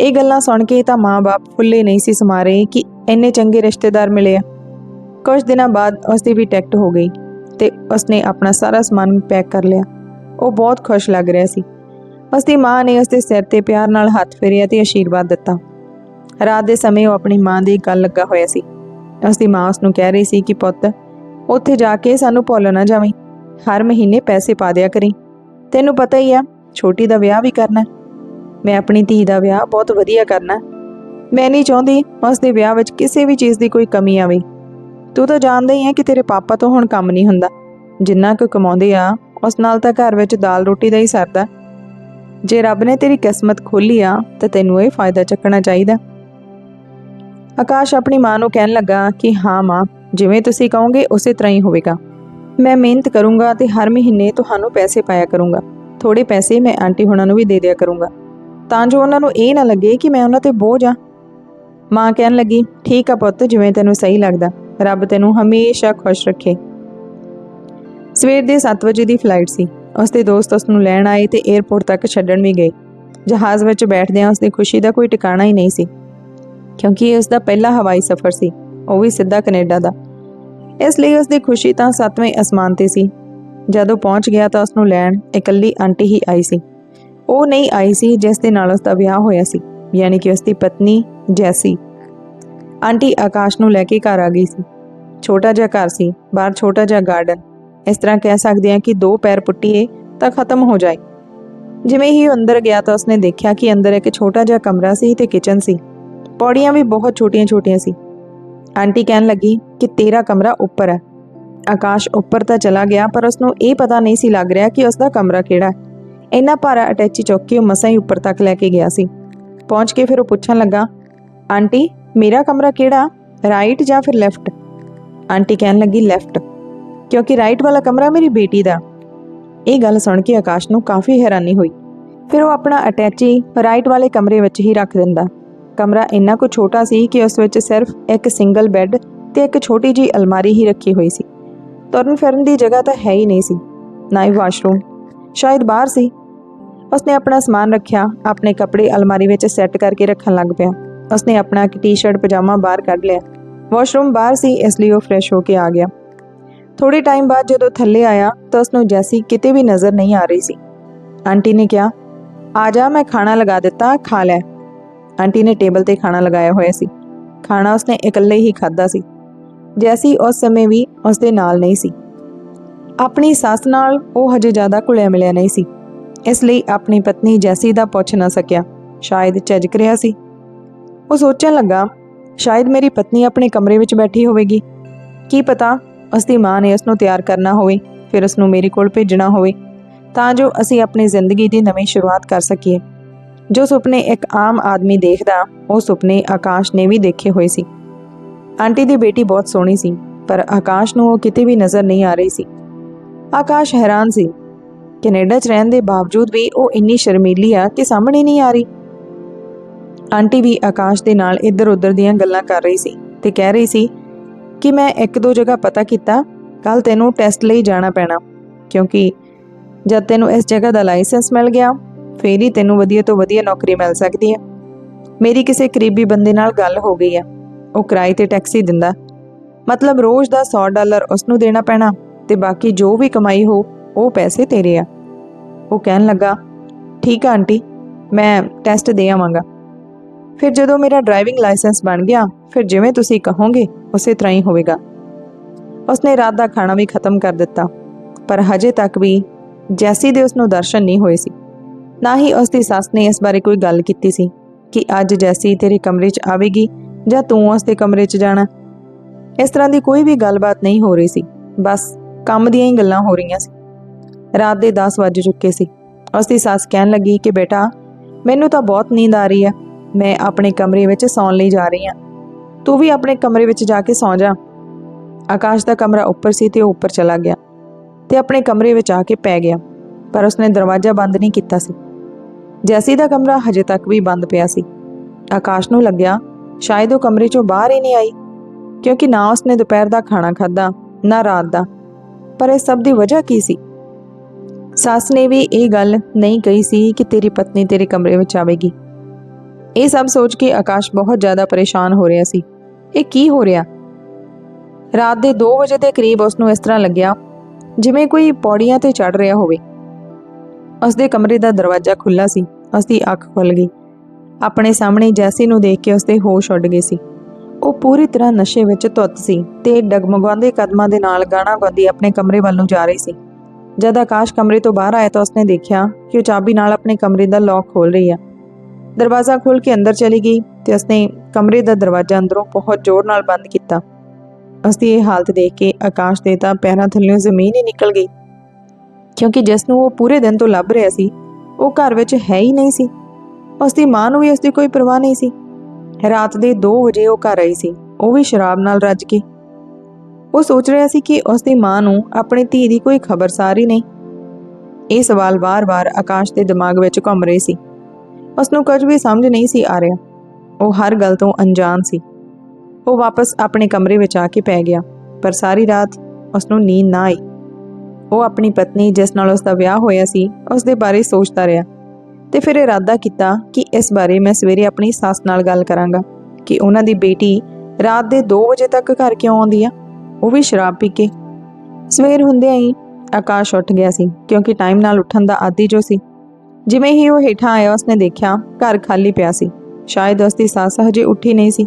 ਇਹ ਗੱਲਾਂ ਸੁਣ ਕੇ ਤਾਂ ਮਾਂ-ਬਾਪ ਫੁੱਲੇ ਨਹੀਂ ਸੀ ਸਮਾ ਰਹੇ ਕਿ ਇੰਨੇ ਚੰਗੇ ਰਿਸ਼ਤੇਦਾਰ ਮਿਲੇ ਆ। ਕੁਝ ਦਿਨਾਂ ਬਾਅਦ ਉਸ ਦੀ ਵੀ ਟਿਕਟ ਹੋ ਗਈ ਤੇ ਉਸਨੇ ਆਪਣਾ ਸਾਰਾ ਸਮਾਨ ਪੈਕ ਕਰ ਲਿਆ। ਉਹ ਬਹੁਤ ਖੁਸ਼ ਲੱਗ ਰਿਹਾ ਸੀ। ਉਸ ਦੀ ਮਾਂ ਨੇ ਉਸ ਦੇ ਸਿਰ ਤੇ ਪਿਆਰ ਨਾਲ ਹੱਥ ਫੇਰਿਆ ਤੇ ਆਸ਼ੀਰਵਾਦ ਦਿੱਤਾ। ਰਾਤ ਦੇ ਸਮੇਂ ਉਹ ਆਪਣੀ ਮਾਂ ਦੀ ਗੱਲ ਲੱਗਾ ਹੋਇਆ ਸੀ। ਉਸ ਦੀ ਮਾਂ ਉਸ ਨੂੰ ਕਹਿ ਰਹੀ ਸੀ ਕਿ, ਪੁੱਤ, ਉੱਥੇ ਜਾ ਕੇ ਸਾਨੂੰ ਭੁੱਲ ਨਾ ਜਾਵੀਂ। ਹਰ ਮਹੀਨੇ ਪੈਸੇ ਪਾ ਦਿਆ ਕਰੀ। ਤੈਨੂੰ ਪਤਾ ਹੀ ਆ, ਛੋਟੀ ਦਾ ਵਿਆਹ ਵੀ ਕਰਨਾ। ਮੈਂ ਆਪਣੀ ਧੀ ਦਾ ਵਿਆਹ ਬਹੁਤ ਵਧੀਆ ਕਰਨਾ। ਮੈਂ ਨਹੀਂ ਚਾਹੁੰਦੀ ਉਸ ਦੇ ਵਿਆਹ ਵਿੱਚ ਕਿਸੇ ਵੀ ਚੀਜ਼ ਦੀ ਕੋਈ ਕਮੀ ਆਵੇ। ਤੂੰ ਤਾਂ ਜਾਣਦਾ ਹੀ ਹੈ ਕਿ ਤੇਰੇ ਪਾਪਾ ਤੋਂ ਹੁਣ ਕੰਮ ਨਹੀਂ ਹੁੰਦਾ। ਜਿੰਨਾ ਕੁ ਕਮਾਉਂਦੇ ਆ ਉਸ ਨਾਲ ਤਾਂ ਘਰ ਵਿੱਚ ਦਾਲ ਰੋਟੀ ਦਾ ਹੀ ਸਰਦਾ। ਜੇ ਰੱਬ ਨੇ ਤੇਰੀ ਕਿਸਮਤ ਖੋਲੀ ਆ, ਤਾਂ ਤੈਨੂੰ ਇਹ ਫਾਇਦਾ ਚੱਕਣਾ ਚਾਹੀਦਾ। ਆਕਾਸ਼ ਆਪਣੀ ਮਾਂ ਨੂੰ ਕਹਿਣ ਲੱਗਾ ਕਿ ਹਾਂ ਮਾਂ, ਜਿਵੇਂ ਤੁਸੀਂ ਕਹੋਗੇ ਉਸੇ ਤਰ੍ਹਾਂ ਹੀ ਹੋਵੇਗਾ। ਮੈਂ ਮਿਹਨਤ ਕਰੂੰਗਾ ਤੇ ਹਰ ਮਹੀਨੇ ਤੁਹਾਨੂੰ ਪੈਸੇ ਪਾਇਆ ਕਰੂੰਗਾ। ਥੋੜੇ ਪੈਸੇ ਮੈਂ ਆਂਟੀ ਹੁਣਾਂ ਨੂੰ ਵੀ ਦੇ ਦਿਆ ਕਰੂੰਗਾ। ਤਾਂ ਜੋ ਉਹਨਾਂ ਨੂੰ ਇਹ ਨਾ ਲੱਗੇ ਕਿ ਮੈਂ ਉਹਨਾਂ ਤੇ ਬੋਝ ਆ। ਮਾਂ ਕਹਿਣ ਲੱਗੀ, ਠੀਕ ਆ ਪੁੱਤ, ਜਿਵੇਂ ਤੈਨੂੰ ਸਹੀ ਲੱਗਦਾ। ਰੱਬ ਤੈਨੂੰ ਹਮੇਸ਼ਾ ਖੁਸ਼ ਰੱਖੇ। ਸਵੇਰ ਦੇ 7 ਵਜੇ ਦੀ ਫਲਾਈਟ ਸੀ। ਉਸ ਦੇ ਦੋਸਤ ਉਸ ਨੂੰ ਲੈਣ ਆਏ ਤੇ 에ਅਰਪੋਰਟ ਤੱਕ ਛੱਡਣ ਵੀ ਗਏ। ਜਹਾਜ਼ ਵਿੱਚ ਬੈਠਦਿਆਂ ਉਸ ਦੀ ਖੁਸ਼ੀ ਦਾ ਕੋਈ ਟਿਕਾਣਾ ਹੀ ਨਹੀਂ ਸੀ। ਕਿਉਂਕਿ ਇਹ ਉਸ ਦਾ ਪਹਿਲਾ ਹਵਾਈ ਸਫ਼ਰ ਸੀ, ਉਹ ਵੀ ਸਿੱਧਾ ਕੈਨੇਡਾ ਦਾ। ਇਸ ਲਈ ਉਸ ਦੀ ਖੁਸ਼ੀ ਤਾਂ ਸੱਤਵੇਂ ਅਸਮਾਨ ਤੇ ਸੀ। ਜਦੋਂ ਪਹੁੰਚ ਗਿਆ ਤਾਂ ਉਸ ਨੂੰ ਲੈਣ ਇਕੱਲੀ ਆਂਟੀ ਹੀ ਆਈ ਸੀ। ਉਹ ਨਹੀਂ ਆਈ ਸੀ ਜਿਸ ਦੇ ਨਾਲ ਉਸ ਦਾ ਵਿਆਹ ਹੋਇਆ ਸੀ, ਯਾਨੀ ਕਿ ਉਸ ਦੀ ਪਤਨੀ ਜੈਸੀ। ਆਂਟੀ ਆਕਾਸ਼ ਨੂੰ ਲੈ ਕੇ ਘਰ ਆ ਗਈ ਸੀ। ਛੋਟਾ ਜਿਹਾ ਘਰ ਸੀ, ਬਾਹਰ ਛੋਟਾ ਜਿਹਾ ਗਾਰਡਨ ਇਸ ਤਰ੍ਹਾਂ ਕਹਿ ਸਕਦੇ ਹਾਂ ਕਿ ਦੋ ਪੈਰ ਪੁੱਟੀਏ ਤਾਂ ਖਤਮ ਹੋ ਜਾਏ ਜਿਵੇਂ ਹੀ ਉਹ ਅੰਦਰ ਗਿਆ ਤਾਂ ਉਸਨੇ ਦੇਖਿਆ ਕਿ ਅੰਦਰ ਇੱਕ ਛੋਟਾ ਜਿਹਾ ਕਮਰਾ ਸੀ ਤੇ ਕਿਚਨ ਸੀ ਪੌੜੀਆਂ ਵੀ ਬਹੁਤ ਛੋਟੀਆਂ-ਛੋਟੀਆਂ ਸੀ ਆਂਟੀ ਕਹਿਣ ਲੱਗੀ ਕਿ ਤੇਰਾ ਕਮਰਾ ਉੱਪਰ ਹੈ ਆਕਾਸ਼ ਉੱਪਰ ਤਾਂ ਚਲਾ ਗਿਆ ਪਰ ਉਸ ਨੂੰ ਇਹ ਪਤਾ ਨਹੀਂ ਸੀ ਲੱਗ ਰਿਹਾ ਕਿ ਉਸ ਦਾ ਕਮਰਾ ਕਿਹੜਾ ਹੈ ਇੰਨਾ ਭਾਰਾ ਅਟੈਚੀ ਚੁੱਕ ਕੇ ਉਹ ਮਸਾਂ ਹੀ ਉੱਪਰ ਤੱਕ ਲੈ ਕੇ ਗਿਆ ਸੀ ਪਹੁੰਚ ਕੇ ਫਿਰ ਉਹ ਪੁੱਛਣ ਲੱਗਾ ਆਂਟੀ ਮੇਰਾ ਕਮਰਾ ਕਿਹੜਾ ਰਾਈਟ ਜਾਂ ਫਿਰ ਲੈਫਟ ਆਂਟੀ ਕਹਿਣ ਲੱਗੀ ਲੈਫਟ ਕਿਉਂਕਿ ਰਾਈਟ ਵਾਲਾ ਕਮਰਾ ਮੇਰੀ ਬੇਟੀ ਦਾ। ਇਹ ਗੱਲ ਸੁਣ ਕੇ ਆਕਾਸ਼ ਨੂੰ ਕਾਫੀ ਹੈਰਾਨੀ ਹੋਈ। ਫਿਰ ਉਹ ਆਪਣਾ ਅਟੈਚੀ ਰਾਈਟ ਵਾਲੇ ਕਮਰੇ ਵਿੱਚ ਹੀ ਰੱਖ ਦਿੰਦਾ। ਕਮਰਾ ਇੰਨਾ ਕੁ ਛੋਟਾ ਸੀ ਕਿ ਉਸ ਵਿੱਚ ਸਿਰਫ ਇੱਕ ਸਿੰਗਲ ਬੈੱਡ ਤੇ ਇੱਕ ਛੋਟੀ ਜੀ ਅਲਮਾਰੀ ਹੀ ਰੱਖੀ ਹੋਈ ਸੀ। ਤੁਰਨ ਫਿਰਨ ਦੀ ਜਗ੍ਹਾ ਤਾਂ ਹੈ ਹੀ ਨਹੀਂ ਸੀ। ਨਾ ਹੀ ਵਾਸ਼ਰੂਮ। ਸ਼ਾਇਦ ਬਾਹਰ ਸੀ। ਉਸਨੇ ਆਪਣਾ ਸਮਾਨ ਰੱਖਿਆ, ਆਪਣੇ ਕੱਪੜੇ ਅਲਮਾਰੀ ਵਿੱਚ ਸੈੱਟ ਕਰਕੇ ਰੱਖਣ ਲੱਗ ਪਿਆ। ਉਸਨੇ ਆਪਣਾ ਟੀ-ਸ਼ਰਟ ਪਜਾਮਾ ਬਾਹਰ ਕੱਢ ਲਿਆ। ਵਾਸ਼ਰੂਮ ਬਾਹਰ ਸੀ, ਇਸ ਲਈ ਉਹ ਫਰੈਸ਼ ਹੋ ਕੇ ਆ ਗਿਆ। ਥੋੜੇ ਟਾਈਮ ਬਾਅਦ ਜਦੋਂ ਥੱਲੇ ਆਇਆ ਤਾਂ ਉਸ ਨੂੰ ਜੈਸੀ ਕਿਤੇ ਵੀ ਨਜ਼ਰ ਨਹੀਂ ਆ ਰਹੀ ਸੀ। ਆਂਟੀ ਨੇ ਕਿਹਾ, ਆ ਜਾ, ਮੈਂ ਖਾਣਾ ਲਗਾ ਦਿੱਤਾ, ਖਾ ਲੈ। ਆਂਟੀ ਨੇ ਟੇਬਲ ਤੇ ਖਾਣਾ ਲਗਾਇਆ ਹੋਇਆ ਸੀ। ਖਾਣਾ ਉਸਨੇ ਇਕੱਲੇ ਹੀ ਖਾਦਾ ਸੀ। ਜੈਸੀ ਉਸ ਸਮੇਂ ਵੀ ਉਸ ਦੇ ਨਾਲ ਨਹੀਂ ਸੀ। ਆਪਣੀ ਸੱਸ ਨਾਲ ਉਹ ਹਜੇ ਜ਼ਿਆਦਾ ਘੁਲਿਆ ਮਿਲਿਆ ਨਹੀਂ ਸੀ। ਇਸ ਲਈ ਆਪਣੀ ਪਤਨੀ ਜੈਸੀ ਦਾ ਪੁੱਛ ਨਾ ਸਕਿਆ। ਸ਼ਾਇਦ ਝਿਜਕ ਰਿਹਾ ਸੀ। ਉਹ ਸੋਚਣ ਲੱਗਾ, ਸ਼ਾਇਦ ਮੇਰੀ ਪਤਨੀ ਆਪਣੇ ਕਮਰੇ ਵਿੱਚ ਬੈਠੀ ਹੋਵੇਗੀ। ਕੀ ਪਤਾ ਉਸ ਦੀ ਮਾਂ ਨੇ ਉਸ ਨੂੰ ਤਿਆਰ ਕਰਨਾ ਹੋਵੇ, ਫਿਰ ਉਸ ਨੂੰ ਮੇਰੇ ਕੋਲ ਭੇਜਣਾ ਹੋਵੇ, ਤਾਂ ਜੋ ਅਸੀਂ ਆਪਣੀ ਜ਼ਿੰਦਗੀ ਦੀ ਨਵੀਂ ਸ਼ੁਰੂਆਤ ਕਰ ਸਕੀਏ। ਜੋ ਸੁਪਨੇ ਇੱਕ ਆਮ ਆਦਮੀ ਦੇਖਦਾ, ਉਹ ਸੁਪਨੇ ਆਕਾਸ਼ ਨੇ ਵੀ ਦੇਖੇ ਹੋਏ ਸੀ। ਆਂਟੀ ਦੀ ਬੇਟੀ ਬਹੁਤ ਸੋਹਣੀ ਸੀ, ਪਰ ਆਕਾਸ਼ ਨੂੰ ਉਹ ਕਿਤੇ ਵੀ ਨਜ਼ਰ ਨਹੀਂ ਆ ਰਹੀ ਸੀ। ਆਕਾਸ਼ ਹੈਰਾਨ ਸੀ। ਕੈਨੇਡਾ 'ਚ ਰਹਿਣ ਦੇ ਬਾਵਜੂਦ ਵੀ ਉਹ ਇੰਨੀ ਸ਼ਰਮੀਲੀ ਆ ਕਿ ਸਾਹਮਣੇ ਨਹੀਂ ਆ ਰਹੀ। ਆਂਟੀ ਵੀ ਆਕਾਸ਼ ਦੇ ਨਾਲ ਇੱਧਰ-ਉੱਧਰ ਦੀਆਂ ਗੱਲਾਂ ਕਰ ਰਹੀ ਸੀ ਤੇ ਕਹਿ ਰਹੀ ਸੀ ਕਿ ਮੈਂ ਇੱਕ ਦੋ ਜਗ੍ਹਾ ਪਤਾ ਕੀਤਾ ਕੱਲ ਤੈਨੂੰ ਟੈਸਟ ਲਈ ਜਾਣਾ ਪੈਣਾ, ਕਿਉਂਕਿ ਜਦ ਤੈਨੂੰ ਇਸ ਜਗ੍ਹਾ ਦਾ ਲਾਇਸੈਂਸ ਮਿਲ ਗਿਆ, ਫੇਰ ਹੀ ਤੈਨੂੰ ਵਧੀਆ ਤੋਂ ਵਧੀਆ ਨੌਕਰੀ ਮਿਲ ਸਕਦੀ ਹੈ। ਮੇਰੀ ਕਿਸੇ ਕਰੀਬੀ ਬੰਦੇ ਨਾਲ ਗੱਲ ਹੋ ਗਈ ਹੈ। ਉਹ ਕਿਰਾਏ ਤੇ ਟੈਕਸੀ ਦਿੰਦਾ। ਮਤਲਬ ਰੋਜ਼ ਦਾ 100 ਡਾਲਰ ਉਸ ਨੂੰ ਦੇਣਾ ਪੈਣਾ ਤੇ ਬਾਕੀ ਜੋ ਵੀ ਕਮਾਈ ਹੋ, ਉਹ ਪੈਸੇ ਤੇਰੇ ਆ। ਉਹ ਕਹਿਣ ਲੱਗਾ, ਠੀਕ ਆ ਆਂਟੀ, ਮੈਂ ਟੈਸਟ ਦੇ ਆਵਾਂਗਾ। ਫਿਰ ਜਦੋਂ ਮੇਰਾ ਡਰਾਈਵਿੰਗ ਲਾਇਸੈਂਸ ਬਣ ਗਿਆ, ਫਿਰ ਜਿਵੇਂ ਤੁਸੀਂ ਕਹੋਗੇ, ਉਸੇ ਤਰ੍ਹਾਂ ਹੀ ਹੋਵੇਗਾ। ਉਸਨੇ ਰਾਤ ਦਾ ਖਾਣਾ ਵੀ ਖਤਮ ਕਰ ਦਿੱਤਾ, ਪਰ ਹਜੇ ਤੱਕ ਵੀ ਜੈਸੀ ਦੇ ਉਸ ਨੂੰ ਦਰਸ਼ਨ ਨਹੀਂ ਹੋਏ ਸੀ। ਨਾ ਹੀ ਉਸ ਦੀ ਸੱਸ ਨੇ ਇਸ ਬਾਰੇ ਕੋਈ ਗੱਲ ਕੀਤੀ ਸੀ ਕਿ ਅੱਜ ਜੈਸੀ ਤੇਰੇ ਕਮਰੇ 'ਚ ਆਵੇਗੀ ਜਾਂ ਤੂੰ ਉਸ ਦੇ ਕਮਰੇ 'ਚ ਜਾਣਾ। ਇਸ ਤਰ੍ਹਾਂ ਦੀ ਕੋਈ ਵੀ ਗੱਲਬਾਤ ਨਹੀਂ ਹੋ ਰਹੀ ਸੀ, ਬਸ ਕੰਮ ਦੀਆਂ ਹੀ ਗੱਲਾਂ ਹੋ ਰਹੀਆਂ ਸੀ। ਰਾਤ ਦੇ 10 ਵਜ ਚੁੱਕੇ ਸੀ। ਉਸ ਦੀ ਸੱਸ ਕਹਿਣ ਲੱਗੀ ਕਿ ਬੇਟਾ, ਮੈਨੂੰ ਤਾਂ ਬਹੁਤ ਨੀਂਦ ਆ ਰਹੀ ਹੈ। ਮੈਂ ਆਪਣੇ ਕਮਰੇ ਵਿੱਚ ਸੌਣ ਲਈ ਜਾ ਰਹੀ ਹਾਂ। ਤੂੰ ਵੀ ਆਪਣੇ ਕਮਰੇ ਵਿੱਚ ਜਾ ਕੇ ਸੌਂ ਜਾ। ਆਕਾਸ਼ ਦਾ ਕਮਰਾ ਉੱਪਰ ਸੀ ਤੇ ਉਹ ਉੱਪਰ ਚਲਾ ਗਿਆ ਤੇ ਆਪਣੇ ਕਮਰੇ ਵਿੱਚ ਆ ਕੇ ਪੈ ਗਿਆ, ਪਰ ਉਸਨੇ ਦਰਵਾਜ਼ਾ ਬੰਦ ਨਹੀਂ ਕੀਤਾ ਸੀ। ਜੈਸੀ ਦਾ ਕਮਰਾ ਹਜੇ ਤੱਕ ਵੀ ਬੰਦ ਪਿਆ ਸੀ। ਆਕਾਸ਼ ਨੂੰ ਲੱਗਿਆ, ਸ਼ਾਇਦ ਉਹ ਕਮਰੇ ਚੋਂ ਬਾਹਰ ਹੀ ਨਹੀਂ ਆਈ, ਕਿਉਂਕਿ ਨਾ ਉਸਨੇ ਦੁਪਹਿਰ ਦਾ ਖਾਣਾ ਖਾਦਾ ਨਾ ਰਾਤ ਦਾ। ਪਰ ਇਹ ਸਭ ਦੀ ਵਜ੍ਹਾ ਕੀ ਸੀ? ਸੱਸ ਨੇ ਵੀ ਇਹ ਗੱਲ ਨਹੀਂ ਕਹੀ ਸੀ ਕਿ ਤੇਰੀ ਪਤਨੀ ਤੇਰੇ ਕਮਰੇ ਵਿੱਚ ਆਵੇਗੀ। ਇਹ ਸਭ ਸੋਚ ਕੇ ਆਕਾਸ਼ ਬਹੁਤ ਜ਼ਿਆਦਾ ਪਰੇਸ਼ਾਨ ਹੋ ਰਿਹਾ ਸੀ। ਇਹ ਕੀ ਹੋ ਰਿਹਾ? ਰਾਤ ਦੇ 2 ਵਜੇ ਦੇ ਕਰੀਬ ਉਸ ਨੂੰ ਇਸ ਤਰ੍ਹਾਂ ਲੱਗਿਆ ਜਿਵੇਂ ਕੋਈ ਪੌੜੀਆਂ ਤੇ ਚੜ ਰਿਹਾ ਹੋਵੇ। ਉਸ ਦੇ ਕਮਰੇ ਦਾ ਦਰਵਾਜ਼ਾ ਖੁੱਲਾ ਸੀ। ਉਸ ਦੀ ਅੱਖ ਖੁੱਲ ਗਈ। ਆਪਣੇ ਸਾਹਮਣੇ ਜੈਸੀ ਨੂੰ ਦੇਖ ਕੇ ਉਸ ਦੇ ਹੋਸ਼ ਉੱਡ ਗਏ ਸੀ। ਉਹ ਪੂਰੀ ਤਰ੍ਹਾਂ ਨਸ਼ੇ ਵਿੱਚ ਧੁੱਤ ਸੀ ਤੇ ਡਗਮਗਾਉਂਦੇ ਕਦਮਾਂ ਦੇ ਨਾਲ ਗਾਣਾ ਗਾਉਂਦੀ ਆਪਣੇ ਕਮਰੇ ਵੱਲ ਨੂੰ ਜਾ ਰਹੀ ਸੀ। ਜਦ ਆਕਾਸ਼ ਕਮਰੇ ਤੋਂ ਬਾਹਰ ਆਇਆ ਤਾਂ ਉਸਨੇ ਦੇਖਿਆ ਕਿ ਉਹ ਚਾਬੀ ਨਾਲ ਆਪਣੇ ਕਮਰੇ ਦਾ ਲੌਕ ਖੋਲ ਰਹੀ ਹੈ ਦਰਵਾਜ਼ਾ ਖੋਲ ਕੇ ਅੰਦਰ ਚਲੀ ਗਈ ਤੇ ਉਸਨੇ ਕਮਰੇ ਦਾ ਦਰਵਾਜ਼ਾ ਅੰਦਰੋਂ ਬਹੁਤ ਜ਼ੋਰ ਨਾਲ ਬੰਦ ਕੀਤਾ। ਉਸਦੀ ਇਹ ਹਾਲਤ ਦੇਖ ਕੇ ਆਕਾਸ਼ ਦੇ ਤਾਂ ਪੈਰਾਂ ਥੱਲੇੋਂ ਜ਼ਮੀਨ ਹੀ ਨਿਕਲ ਗਈ। ਕਿਉਂਕਿ ਜਿਸ ਨੂੰ ਉਹ ਪੂਰੇ ਦਿਨ ਤੋਂ ਲੱਭ ਰਿਹਾ ਸੀ, ਉਹ ਘਰ ਵਿੱਚ ਹੈ ਹੀ ਨਹੀਂ ਸੀ। ਉਸਦੀ ਮਾਂ ਨੂੰ ਵੀ ਉਸਦੀ ਕੋਈ ਪਰਵਾਹ ਨਹੀਂ ਸੀ। ਰਾਤ ਦੇ 2 ਵਜੇ ਉਹ ਘਰ ਆਈ ਸੀ, ਉਹ ਵੀ ਸ਼ਰਾਬ ਨਾਲ ਰੱਜ ਕੇ। ਉਹ ਸੋਚ ਰਿਹਾ ਸੀ ਕਿ ਉਸਦੀ ਮਾਂ ਨੂੰ ਆਪਣੀ ਧੀ ਦੀ ਕੋਈ ਖਬਰਸਾਰ ਹੀ ਨਹੀਂ। ਇਹ ਸਵਾਲ ਵਾਰ-ਵਾਰ ਆਕਾਸ਼ ਦੇ ਦਿਮਾਗ ਵਿੱਚ ਘੁੰਮ ਰਹੇ ਸੀ। ਉਸ ਨੂੰ ਕੁਝ ਵੀ ਸਮਝ ਨਹੀਂ ਸੀ ਆ ਰਿਹਾ। ਉਹ ਹਰ ਗੱਲ ਤੋਂ ਅਣਜਾਣ ਸੀ। ਉਹ ਵਾਪਸ ਆਪਣੇ ਕਮਰੇ ਵਿੱਚ ਆ ਕੇ ਪੈ ਗਿਆ, ਪਰ ਸਾਰੀ ਰਾਤ ਉਸ ਨੂੰ ਨੀਂਦ ਨਾ ਆਈ। ਉਹ ਆਪਣੀ ਪਤਨੀ, ਜਿਸ ਨਾਲ ਉਸ ਦਾ ਵਿਆਹ ਹੋਇਆ ਸੀ, ਉਸ ਦੇ ਬਾਰੇ ਸੋਚਦਾ ਰਿਹਾ ਤੇ ਫਿਰ ਇਰਾਦਾ ਕੀਤਾ ਕਿ ਇਸ ਬਾਰੇ ਮੈਂ ਸਵੇਰੇ ਆਪਣੀ ਸੱਸ ਨਾਲ ਗੱਲ ਕਰਾਂਗਾ ਕਿ ਉਹਨਾਂ ਦੀ ਬੇਟੀ ਰਾਤ ਦੇ 2 ਵਜੇ ਤੱਕ ਘਰ ਕਿਉਂ ਆਉਂਦੀ ਆ? ਉਹ ਵੀ ਸ਼ਰਾਬ ਪੀ ਕੇ। ਸਵੇਰ ਹੁੰਦਿਆਂ ਹੀ ਆਕਾਸ਼ ਉੱਠ ਗਿਆ ਸੀ, ਕਿਉਂਕਿ ਟਾਈਮ ਨਾਲ ਉੱਠਣ ਦਾ ਆਦੀ ਜੋ ਸੀ ਜਿਵੇਂ ਹੀ ਉਹ ਹੇਠਾਂ ਆਇਆ, ਉਸਨੇ ਦੇਖਿਆ ਘਰ ਖਾਲੀ ਪਿਆ ਸੀ। ਸ਼ਾਇਦ ਉਸਦੀ ਸੱਸ ਹਜੇ ਉੱਠੀ ਨਹੀਂ ਸੀ।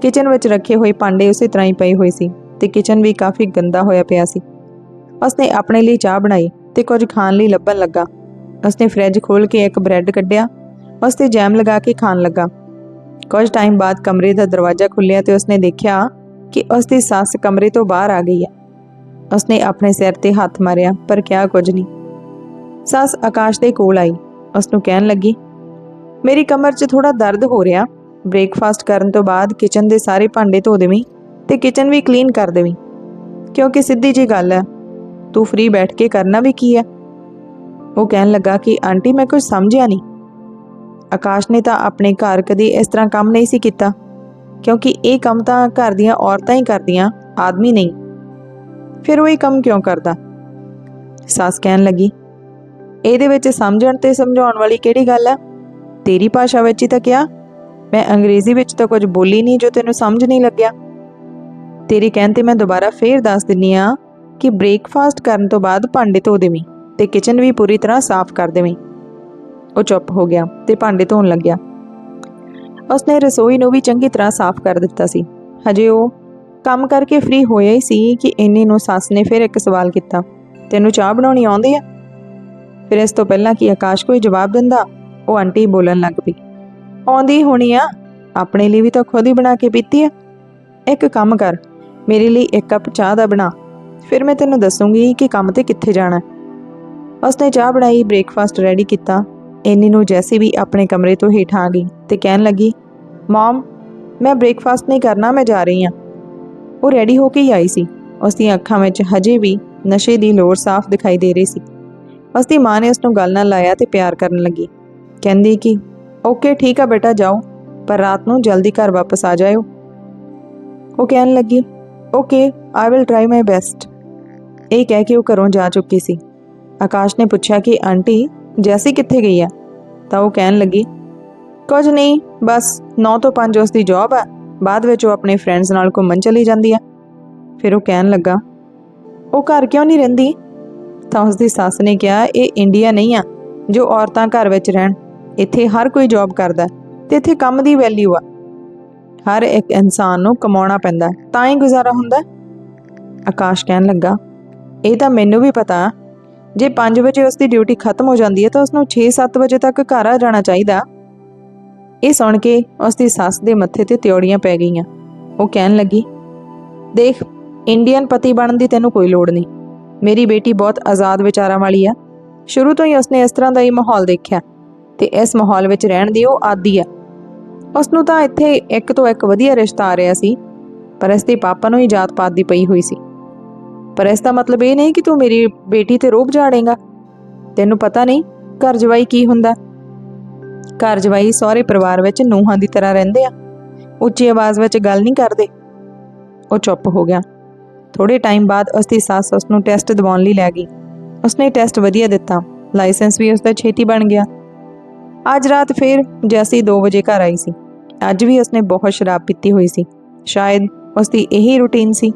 ਕਿਚਨ ਵਿੱਚ ਰੱਖੇ ਹੋਏ ਭਾਂਡੇ ਉਸੇ ਤਰ੍ਹਾਂ ਹੀ ਪਏ ਹੋਏ ਸੀ ਤੇ ਕਿਚਨ ਵੀ ਕਾਫੀ ਗੰਦਾ ਹੋਇਆ ਪਿਆ ਸੀ। ਉਸਨੇ ਆਪਣੇ ਲਈ ਚਾਹ ਬਣਾਈ ਤੇ ਕੁਝ ਖਾਣ ਲਈ ਲੱਭਣ ਲੱਗਾ। ਉਸਨੇ ਫ੍ਰਿਜ ਖੋਲ ਕੇ ਇੱਕ ਬ੍ਰੈਡ ਕੱਢਿਆ। ਉਸ ਤੇ ਜੈਮ ਲਗਾ ਕੇ ਖਾਣ ਲੱਗਾ। ਕੁਝ ਟਾਈਮ ਬਾਅਦ ਕਮਰੇ ਦਾ ਦਰਵਾਜ਼ਾ ਖੁੱਲਿਆ ਤੇ ਉਸਨੇ ਦੇਖਿਆ ਕਿ ਉਸ ਦੀ ਸੱਸ ਕਮਰੇ ਤੋਂ ਬਾਹਰ ਆ ਗਈ ਹੈ। ਉਸਨੇ ਆਪਣੇ ਸਿਰ ਤੇ ਹੱਥ ਮਾਰਿਆ, ਪਰ ਕਿਹਾ ਕੁਝ ਨਹੀਂ। ਸੱਸ ਆਕਾਸ਼ ਦੇ ਕੋਲ ਆਈ। ਉਸ ਨੂੰ ਕਹਿਣ ਲੱਗੀ, ਮੇਰੀ ਕਮਰ 'ਚ ਥੋੜਾ ਦਰਦ ਹੋ ਰਿਹਾ। ਬ੍ਰੇਕਫਾਸਟ ਕਰਨ ਤੋਂ ਬਾਅਦ ਕਿਚਨ ਦੇ ਸਾਰੇ ਭਾਂਡੇ ਧੋ ਦੇਵੀਂ ਤੇ ਕਿਚਨ ਵੀ ਕਲੀਨ ਕਰ ਦੇਵੀਂ। ਕਿਉਂਕਿ ਸਿੱਧੀ ਜੀ ਗੱਲ ਹੈ, ਤੂੰ ਫ੍ਰੀ ਬੈਠ ਕੇ ਕਰਨਾ ਵੀ ਕੀ ਹੈ? ਉਹ ਕਹਿਣ ਲੱਗਾ ਕਿ, ਆਂਟੀ, ਮੈਂ ਕੁਝ ਸਮਝਿਆ ਨਹੀਂ। ਆਕਾਸ਼ ਨੇ ਤਾਂ ਆਪਣੇ ਘਰ ਕਦੀ ਇਸ ਤਰ੍ਹਾਂ ਕੰਮ ਨਹੀਂ ਸੀ ਕੀਤਾ, ਕਿਉਂਕਿ ਇਹ ਕੰਮ ਤਾਂ ਘਰ ਦੀਆਂ ਔਰਤਾਂ ਹੀ ਕਰਦੀਆਂ, ਆਦਮੀ ਨਹੀਂ। ਫਿਰ ਉਹ ਇਹ ਕੰਮ ਕਿਉਂ ਕਰਦਾ? ਸੱਸ ਕਹਿਣ ਲੱਗੀ ਇਹਦੇ ਵਿੱਚ ਸਮਝਣ ਤੇ ਸਮਝਾਉਣ ਵਾਲੀ ਕਿਹੜੀ ਗੱਲ ਹੈ ਤੇਰੀ ਭਾਸ਼ਾ ਵਿੱਚ ਹੀ ਤਾਂ ਕਿਹਾ। ਮੈਂ ਅੰਗਰੇਜ਼ੀ ਵਿੱਚ ਤਾਂ ਕੁਝ ਬੋਲੀ ਨਹੀਂ ਜੋ ਤੈਨੂੰ ਸਮਝ ਨਹੀਂ ਲੱਗਿਆ। ਤੇਰੇ ਕਹਿਣ ਤੇ ਮੈਂ ਦੁਬਾਰਾ ਫੇਰ ਦੱਸ ਦਿੰਨੀ ਆ ਕਿ ਬ੍ਰੇਕਫਾਸਟ ਕਰਨ ਤੋਂ ਬਾਅਦ ਭਾਂਡੇ ਧੋ ਦੇਵੀਂ ਤੇ ਕਿਚਨ ਵੀ ਪੂਰੀ ਤਰ੍ਹਾਂ ਸਾਫ਼ ਕਰ ਦੇਵੀਂ। ਉਹ ਚੁੱਪ ਹੋ ਗਿਆ ਤੇ ਭਾਂਡੇ ਧੋਣ ਲੱਗਿਆ। ਉਸਨੇ ਰਸੋਈ ਨੂੰ ਵੀ ਚੰਗੀ ਤਰ੍ਹਾਂ ਸਾਫ਼ ਕਰ ਦਿੱਤਾ ਸੀ। ਹਜੇ ਉਹ ਕੰਮ ਕਰਕੇ ਫ੍ਰੀ ਹੋਇਆ ਹੀ ਸੀ ਕਿ ਇੰਨੇ ਨੂੰ ਸੱਸ ਨੇ ਫਿਰ ਇੱਕ ਸਵਾਲ ਕੀਤਾ, ਤੈਨੂੰ ਚਾਹ ਬਣਾਉਣੀ ਆਉਂਦੀ ਆ? ਫਿਰ ਇਸ ਤੋਂ ਪਹਿਲਾਂ ਕਿ ਆਕਾਸ਼ ਕੋਈ ਜਵਾਬ ਦਿੰਦਾ, ਉਹ ਆਂਟੀ ਬੋਲਣ ਲੱਗ ਪਈ। ਆਉਂਦੀ ਹੋਣੀ ਆ। ਆਪਣੇ ਲਈ ਵੀ ਤਾਂ ਖੁਦ ਹੀ ਬਣਾ ਕੇ ਪੀਤੀ ਆ। ਇੱਕ ਕੰਮ ਕਰ, ਮੇਰੇ ਲਈ ਇੱਕ ਕੱਪ ਚਾਹ ਦਾ ਬਣਾ। ਫਿਰ ਮੈਂ ਤੈਨੂੰ ਦੱਸੂਗੀ ਕਿ ਕੰਮ ਤੇ ਕਿੱਥੇ ਜਾਣਾ ਉਸਨੇ ਚਾਹ ਬਣਾਈ, ਬ੍ਰੇਕਫਾਸਟ ਰੈਡੀ ਕੀਤਾ। ਇੰਨੀ ਨੂੰ ਜੈਸੀ ਵੀ ਆਪਣੇ ਕਮਰੇ ਤੋਂ ਹੇਠਾਂ ਆ ਗਈ ਤੇ ਕਹਿਣ ਲੱਗੀ, ਮਮ, ਮੈਂ ਬ੍ਰੇਕਫਾਸਟ ਨਹੀਂ ਕਰਨਾ, ਮੈਂ ਜਾ ਰਹੀ ਹਾਂ। ਉਹ ਰੈਡੀ ਹੋ ਕੇ ਹੀ ਆਈ ਸੀ। ਉਸ ਦੀਆਂ ਅੱਖਾਂ ਵਿੱਚ ਹਜੇ ਵੀ ਨਸ਼ੇ ਦੀ ਲੋੜ ਸਾਫ਼ ਦਿਖਾਈ ਦੇ ਰਹੀ ਸੀ। ਉਸ ਦੀ ਮਾਂ ਨੇ ਉਸ ਨੂੰ ਗੱਲ ਨਾਲ ਲਾਇਆ ਤੇ ਪਿਆਰ ਕਰਨ ਲੱਗੀ। ਕਹਿੰਦੀ ਕਿ, ਓਕੇ, ਠੀਕ ਆ ਬੇਟਾ, ਜਾਓ, ਪਰ ਰਾਤ ਨੂੰ ਜਲਦੀ ਘਰ ਵਾਪਸ ਆ ਜਾਇਓ। ਉਹ ਕਹਿਣ ਲੱਗੀ, okay I will try my best ਇਹ ਕਹਿ ਕੇ ਉਹ ਘਰੋਂ ਜਾ ਚੁੱਕੀ ਸੀ। ਆਕਾਸ਼ ਨੇ ਪੁੱਛਿਆ ਕਿ, ਆਂਟੀ, ਜੈਸੀ ਕਿੱਥੇ ਗਈ ਆ? ਤਾਂ ਉਹ ਕਹਿਣ ਲੱਗੀ, ਕੁਝ ਨਹੀਂ, ਬਸ 9 ਤੋਂ 5 ਉਸ ਦੀ ਜੌਬ ਆ, ਬਾਅਦ ਵਿੱਚ ਉਹ ਆਪਣੇ ਫਰੈਂਡਸ ਨਾਲ ਘੁੰਮਣ ਚਲੀ ਜਾਂਦੀ ਆ। ਫਿਰ ਉਹ ਕਹਿਣ ਲੱਗਾ, ਉਹ ਘਰ ਕਿਉਂ ਨਹੀਂ ਰਹਿੰਦੀ? ਤਾਂ ਉਸ ਦੀ ਸੱਸ ਨੇ ਕਿਹਾ, ਇਹ ਇੰਡੀਆ ਨਹੀਂ ਆ, ਜੋ ਔਰਤਾਂ ਘਰ ਵਿੱਚ ਰਹਿਣ। ਇੱਥੇ ਹਰ ਕੋਈ ਜੌਬ ਕਰਦਾ ਤੇ ਇੱਥੇ ਕੰਮ ਦੀ ਵੈਲਿਊ ਆ। ਹਰ ਇੱਕ ਇਨਸਾਨ ਨੂੰ ਕਮਾਉਣਾ ਪੈਂਦਾ ਤਾਂ ਹੀ ਗੁਜ਼ਾਰਾ ਹੁੰਦਾ ਆਕਾਸ਼ ਕਹਿਣ ਲੱਗਾ, ਇਹ ਤਾਂ ਮੈਨੂੰ ਵੀ ਪਤਾ ਜੇ 5 ਵਜੇ ਉਸ ਦੀ ਡਿਊਟੀ ਖਤਮ ਹੋ ਜਾਂਦੀ ਹੈ ਤਾਂ ਉਸ ਨੂੰ 6-7 ਵਜੇ ਤੱਕ ਘਰ ਆ ਜਾਣਾ ਚਾਹੀਦਾ। ਇਹ ਸੁਣ ਕੇ ਉਸ ਦੀ ਸੱਸ ਦੇ ਮੱਥੇ ਤੇ ਤਿਉੜੀਆਂ ਪੈ ਗਈਆਂ। ਉਹ ਕਹਿਣ ਲੱਗੀ, ਦੇਖ, ਇੰਡੀਅਨ ਪਤੀ ਬਣਨ ਦੀ ਤੈਨੂੰ ਕੋਈ ਲੋੜ ਨਹੀਂ। ਮੇਰੀ ਬੇਟੀ ਬਹੁਤ ਆਜ਼ਾਦ ਵਿਚਾਰਾਂ ਵਾਲੀ ਆ। ਸ਼ੁਰੂ ਤੋਂ ਹੀ ਉਸਨੇ ਇਸ ਤਰ੍ਹਾਂ ਦਾ ਹੀ ਮਾਹੌਲ ਦੇਖਿਆ ਤੇ ਇਸ ਮਾਹੌਲ ਵਿੱਚ ਰਹਿਣ ਦੀ ਉਹ ਆਦੀ ਆ। ਉਸ ਨੂੰ ਤਾਂ ਇੱਥੇ ਇੱਕ ਤੋਂ ਇੱਕ ਵਧੀਆ ਰਿਸ਼ਤਾ ਆ ਰਿਹਾ ਸੀ, ਪਰ ਇਸ ਦੇ ਪਾਪਾ ਨੂੰ ਹੀ ਜਾਤ ਪਾਤ ਦੀ ਪਈ ਹੋਈ ਸੀ। ਪਰ ਇਸ ਦਾ ਮਤਲਬ ਇਹ ਨਹੀਂ ਕਿ ਤੂੰ ਮੇਰੀ ਬੇਟੀ ਤੇ ਰੋਬ ਝਾੜੇਗਾ। ਤੈਨੂੰ ਪਤਾ ਨਹੀਂ ਘਰ ਜਵਾਈ ਕੀ ਹੁੰਦਾ। ਘਰ ਜਵਾਈ ਸਹੁਰੇ ਪਰਿਵਾਰ ਵਿੱਚ ਨੂੰਹਾਂ ਦੀ ਤਰ੍ਹਾਂ ਰਹਿੰਦੇ ਆ। ਉੱਚੀ ਆਵਾਜ਼ ਵਿੱਚ ਗੱਲ ਨਹੀਂ ਕਰਦੇ। ਉਹ ਚੁੱਪ ਹੋ ਗਿਆ। ਥੋੜੇ ਟਾਈਮ ਬਾਅਦ ਉਸ ਦੀ ਸੱਸ ਉਸ ਨੂੰ ਟੈਸਟ ਦਿਵਾਉਣ ਲਈ ਲੈ ਗਈ। ਉਸਨੇ ਟੈਸਟ ਵਧੀਆ ਦਿੱਤਾ। ਲਾਇਸੈਂਸ ਵੀ ਉਸ ਦਾ ਛੇਤੀ ਬਣ ਗਿਆ। ਅੱਜ ਰਾਤ ਫਿਰ ਜੈਸੀ 2 ਵਜੇ ਘਰ ਆਈ ਸੀ। ਅੱਜ ਵੀ ਉਸਨੇ ਬਹੁਤ ਸ਼ਰਾਬ ਪੀਤੀ ਹੋਈ ਸੀ। ਸ਼ਾਇਦ ਉਸ ਦੀ ਇਹੀ ਰੁਟੀਨ ਸੀ।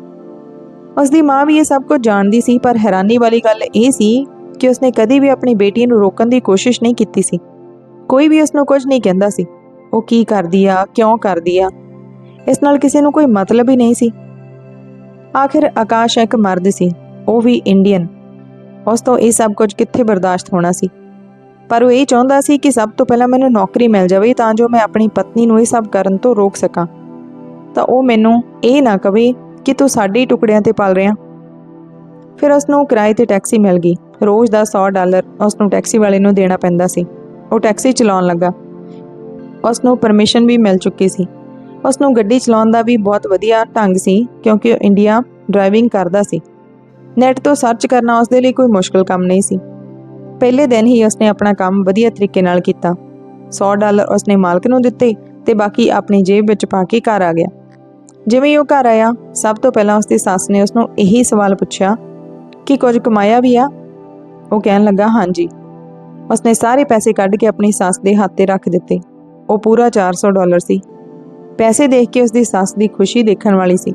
ਉਸ ਦੀ ਮਾਂ ਵੀ ਇਹ ਸਭ ਕੁਝ ਜਾਣਦੀ ਸੀ, ਪਰ ਹੈਰਾਨੀ ਵਾਲੀ ਗੱਲ ਇਹ ਸੀ ਕਿ ਉਸਨੇ ਕਦੀ ਵੀ ਆਪਣੀ ਬੇਟੀ ਨੂੰ ਰੋਕਣ ਦੀ ਕੋਸ਼ਿਸ਼ ਨਹੀਂ ਕੀਤੀ ਸੀ। ਕੋਈ ਵੀ ਉਸ ਨੂੰ ਕੁਝ ਨਹੀਂ ਕਹਿੰਦਾ ਸੀ। ਉਹ ਕੀ ਕਰਦੀ ਆ, ਕਿਉਂ ਕਰਦੀ ਆ? ਇਸ ਨਾਲ ਕਿਸੇ ਨੂੰ ਕੋਈ ਮਤਲਬ ਹੀ ਨਹੀਂ ਸੀ। ਆਖਿਰ ਆਕਾਸ਼ ਇੱਕ ਮਰਦ ਸੀ, ਉਹ ਵੀ ਇੰਡੀਅਨ ਉਸ ਤੋਂ ਇਹ ਸਭ ਕੁਝ ਕਿੱਥੇ ਬਰਦਾਸ਼ਤ ਹੋਣਾ ਸੀ? ਪਰ ਉਹ ਇਹ ਚਾਹੁੰਦਾ ਸੀ ਕਿ ਸਭ ਤੋਂ ਪਹਿਲਾਂ ਮੈਨੂੰ ਨੌਕਰੀ ਮਿਲ ਜਾਵੇ ਤਾਂ ਜੋ ਮੈਂ ਆਪਣੀ ਪਤਨੀ ਨੂੰ ਇਹ ਸਭ ਕਰਨ ਤੋਂ ਰੋਕ ਸਕਾਂ। ਤਾਂ ਉਹ ਮੈਨੂੰ ਇਹ ਨਾ ਕਵੇ ਕਿ ਤੂੰ ਸਾਡੇ ਹੀ ਟੁਕੜਿਆਂ ਤੇ ਪਲ ਰਿਹਾ। ਫਿਰ ਉਸ ਨੂੰ ਕਿਰਾਏ ਤੇ ਟੈਕਸੀ ਮਿਲ ਗਈ। ਰੋਜ਼ ਦਾ 100 ਡਾਲਰ ਉਸ ਨੂੰ ਟੈਕਸੀ ਵਾਲੇ ਨੂੰ ਦੇਣਾ ਪੈਂਦਾ ਸੀ। ਉਹ ਟੈਕਸੀ ਚਲਾਉਣ ਲੱਗਾ। ਉਸ ਨੂੰ ਪਰਮਿਸ਼ਨ ਵੀ ਮਿਲ ਚੁੱਕੀ ਸੀ। ਉਸ ਨੂੰ ਗੱਡੀ ਚਲਾਉਣ ਦਾ ਵੀ ਬਹੁਤ ਵਧੀਆ ਢੰਗ ਸੀ, ਕਿਉਂਕਿ ਉਹ ਇੰਡੀਆ ਡਰਾਈਵਿੰਗ ਕਰਦਾ ਸੀ। ਨੈਟ ਤੋਂ ਸਰਚ ਕਰਨਾ ਉਸਦੇ ਲਈ ਕੋਈ ਮੁਸ਼ਕਲ ਕੰਮ ਨਹੀਂ ਸੀ। ਪਹਿਲੇ ਦਿਨ ਹੀ ਉਸਨੇ ਆਪਣਾ ਕੰਮ ਵਧੀਆ ਤਰੀਕੇ ਨਾਲ ਕੀਤਾ। 100 ਡਾਲਰ ਉਸਨੇ ਮਾਲਕ ਨੂੰ ਦਿੱਤੇ ਤੇ ਬਾਕੀ ਆਪਣੀ ਜੇਬ ਵਿੱਚ ਪਾ ਕੇ ਘਰ ਆ ਗਿਆ। ਜਿਵੇਂ ਉਹ ਘਰ ਆਇਆ, ਸਭ ਤੋਂ ਪਹਿਲਾਂ ਉਸਦੀ ਸੱਸ ਨੇ ਉਸਨੂੰ ਇਹੀ ਸਵਾਲ ਪੁੱਛਿਆ, ਕਿ ਕੁਝ ਕਮਾਇਆ ਵੀ ਆ? ਉਹ ਕਹਿਣ ਲੱਗਾ, ਹਾਂਜੀ। ਉਸਨੇ ਸਾਰੇ ਪੈਸੇ ਕੱਢ ਕੇ ਆਪਣੀ ਸੱਸ ਦੇ ਹੱਥ ਤੇ ਰੱਖ ਦਿੱਤੇ। ਉਹ ਪੂਰਾ 400 ਡਾਲਰ ਸੀ। ਪੈਸੇ ਦੇਖ ਕੇ ਉਸਦੀ ਸੱਸ ਦੀ ਖੁਸ਼ੀ ਦੇਖਣ ਵਾਲੀ ਸੀ।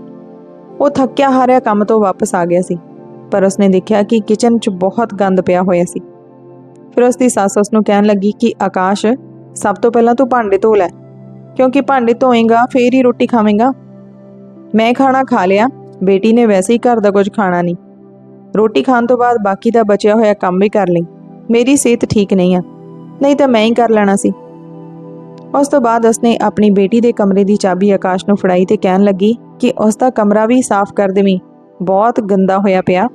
ਉਹ ਥੱਕਿਆ ਹਾਰਿਆ ਕੰਮ ਤੋਂ ਵਾਪਸ ਆ ਗਿਆ ਸੀ, ਪਰ ਉਸਨੇ ਦੇਖਿਆ ਕਿ ਕਿਚਨ 'ਚ ਬਹੁਤ ਗੰਦ ਪਿਆ ਹੋਇਆ ਸੀ। ਫਿਰ ਉਸਦੀ ਸੱਸ ਉਸ ਨੂੰ ਕਹਿਣ ਲੱਗੀ ਕਿ, ਆਕਾਸ਼, ਸਭ ਤੋਂ ਪਹਿਲਾਂ ਤੂੰ ਭਾਂਡੇ ਧੋ ਲੈ, ਕਿਉਂਕਿ ਭਾਂਡੇ ਧੋਏਗਾ, ਫੇਰ ਹੀ ਰੋਟੀ ਖਾਵੇਂਗਾ। ਮੈਂ ਖਾਣਾ ਖਾ ਲਿਆ, ਬੇਟੀ ਨੇ ਵੈਸੇ ਹੀ ਘਰ ਦਾ ਕੁਝ ਖਾਣਾ ਨਹੀਂ। ਰੋਟੀ ਖਾਣ ਤੋਂ ਬਾਅਦ ਬਾਕੀ ਦਾ ਬਚਿਆ ਹੋਇਆ ਕੰਮ ਵੀ ਕਰ ਲਈ। ਮੇਰੀ ਸਿਹਤ ਠੀਕ ਨਹੀਂ ਆ, ਨਹੀਂ ਤਾਂ ਮੈਂ ਹੀ ਕਰ ਲੈਣਾ ਸੀ। ਉਸ ਤੋਂ ਬਾਅਦ ਉਸਨੇ ਆਪਣੀ ਬੇਟੀ ਦੇ ਕਮਰੇ ਦੀ ਚਾਬੀ ਆਕਾਸ਼ ਨੂੰ ਫੜਾਈ ਤੇ ਕਹਿਣ ਲੱਗੀ ਕਿ ਉਸ ਦਾ ਕਮਰਾ ਵੀ ਸਾਫ਼ ਕਰ ਦੇਵੀਂ। ਬਹੁਤ ਗੰਦਾ ਹੋਇਆ ਪਿਆ।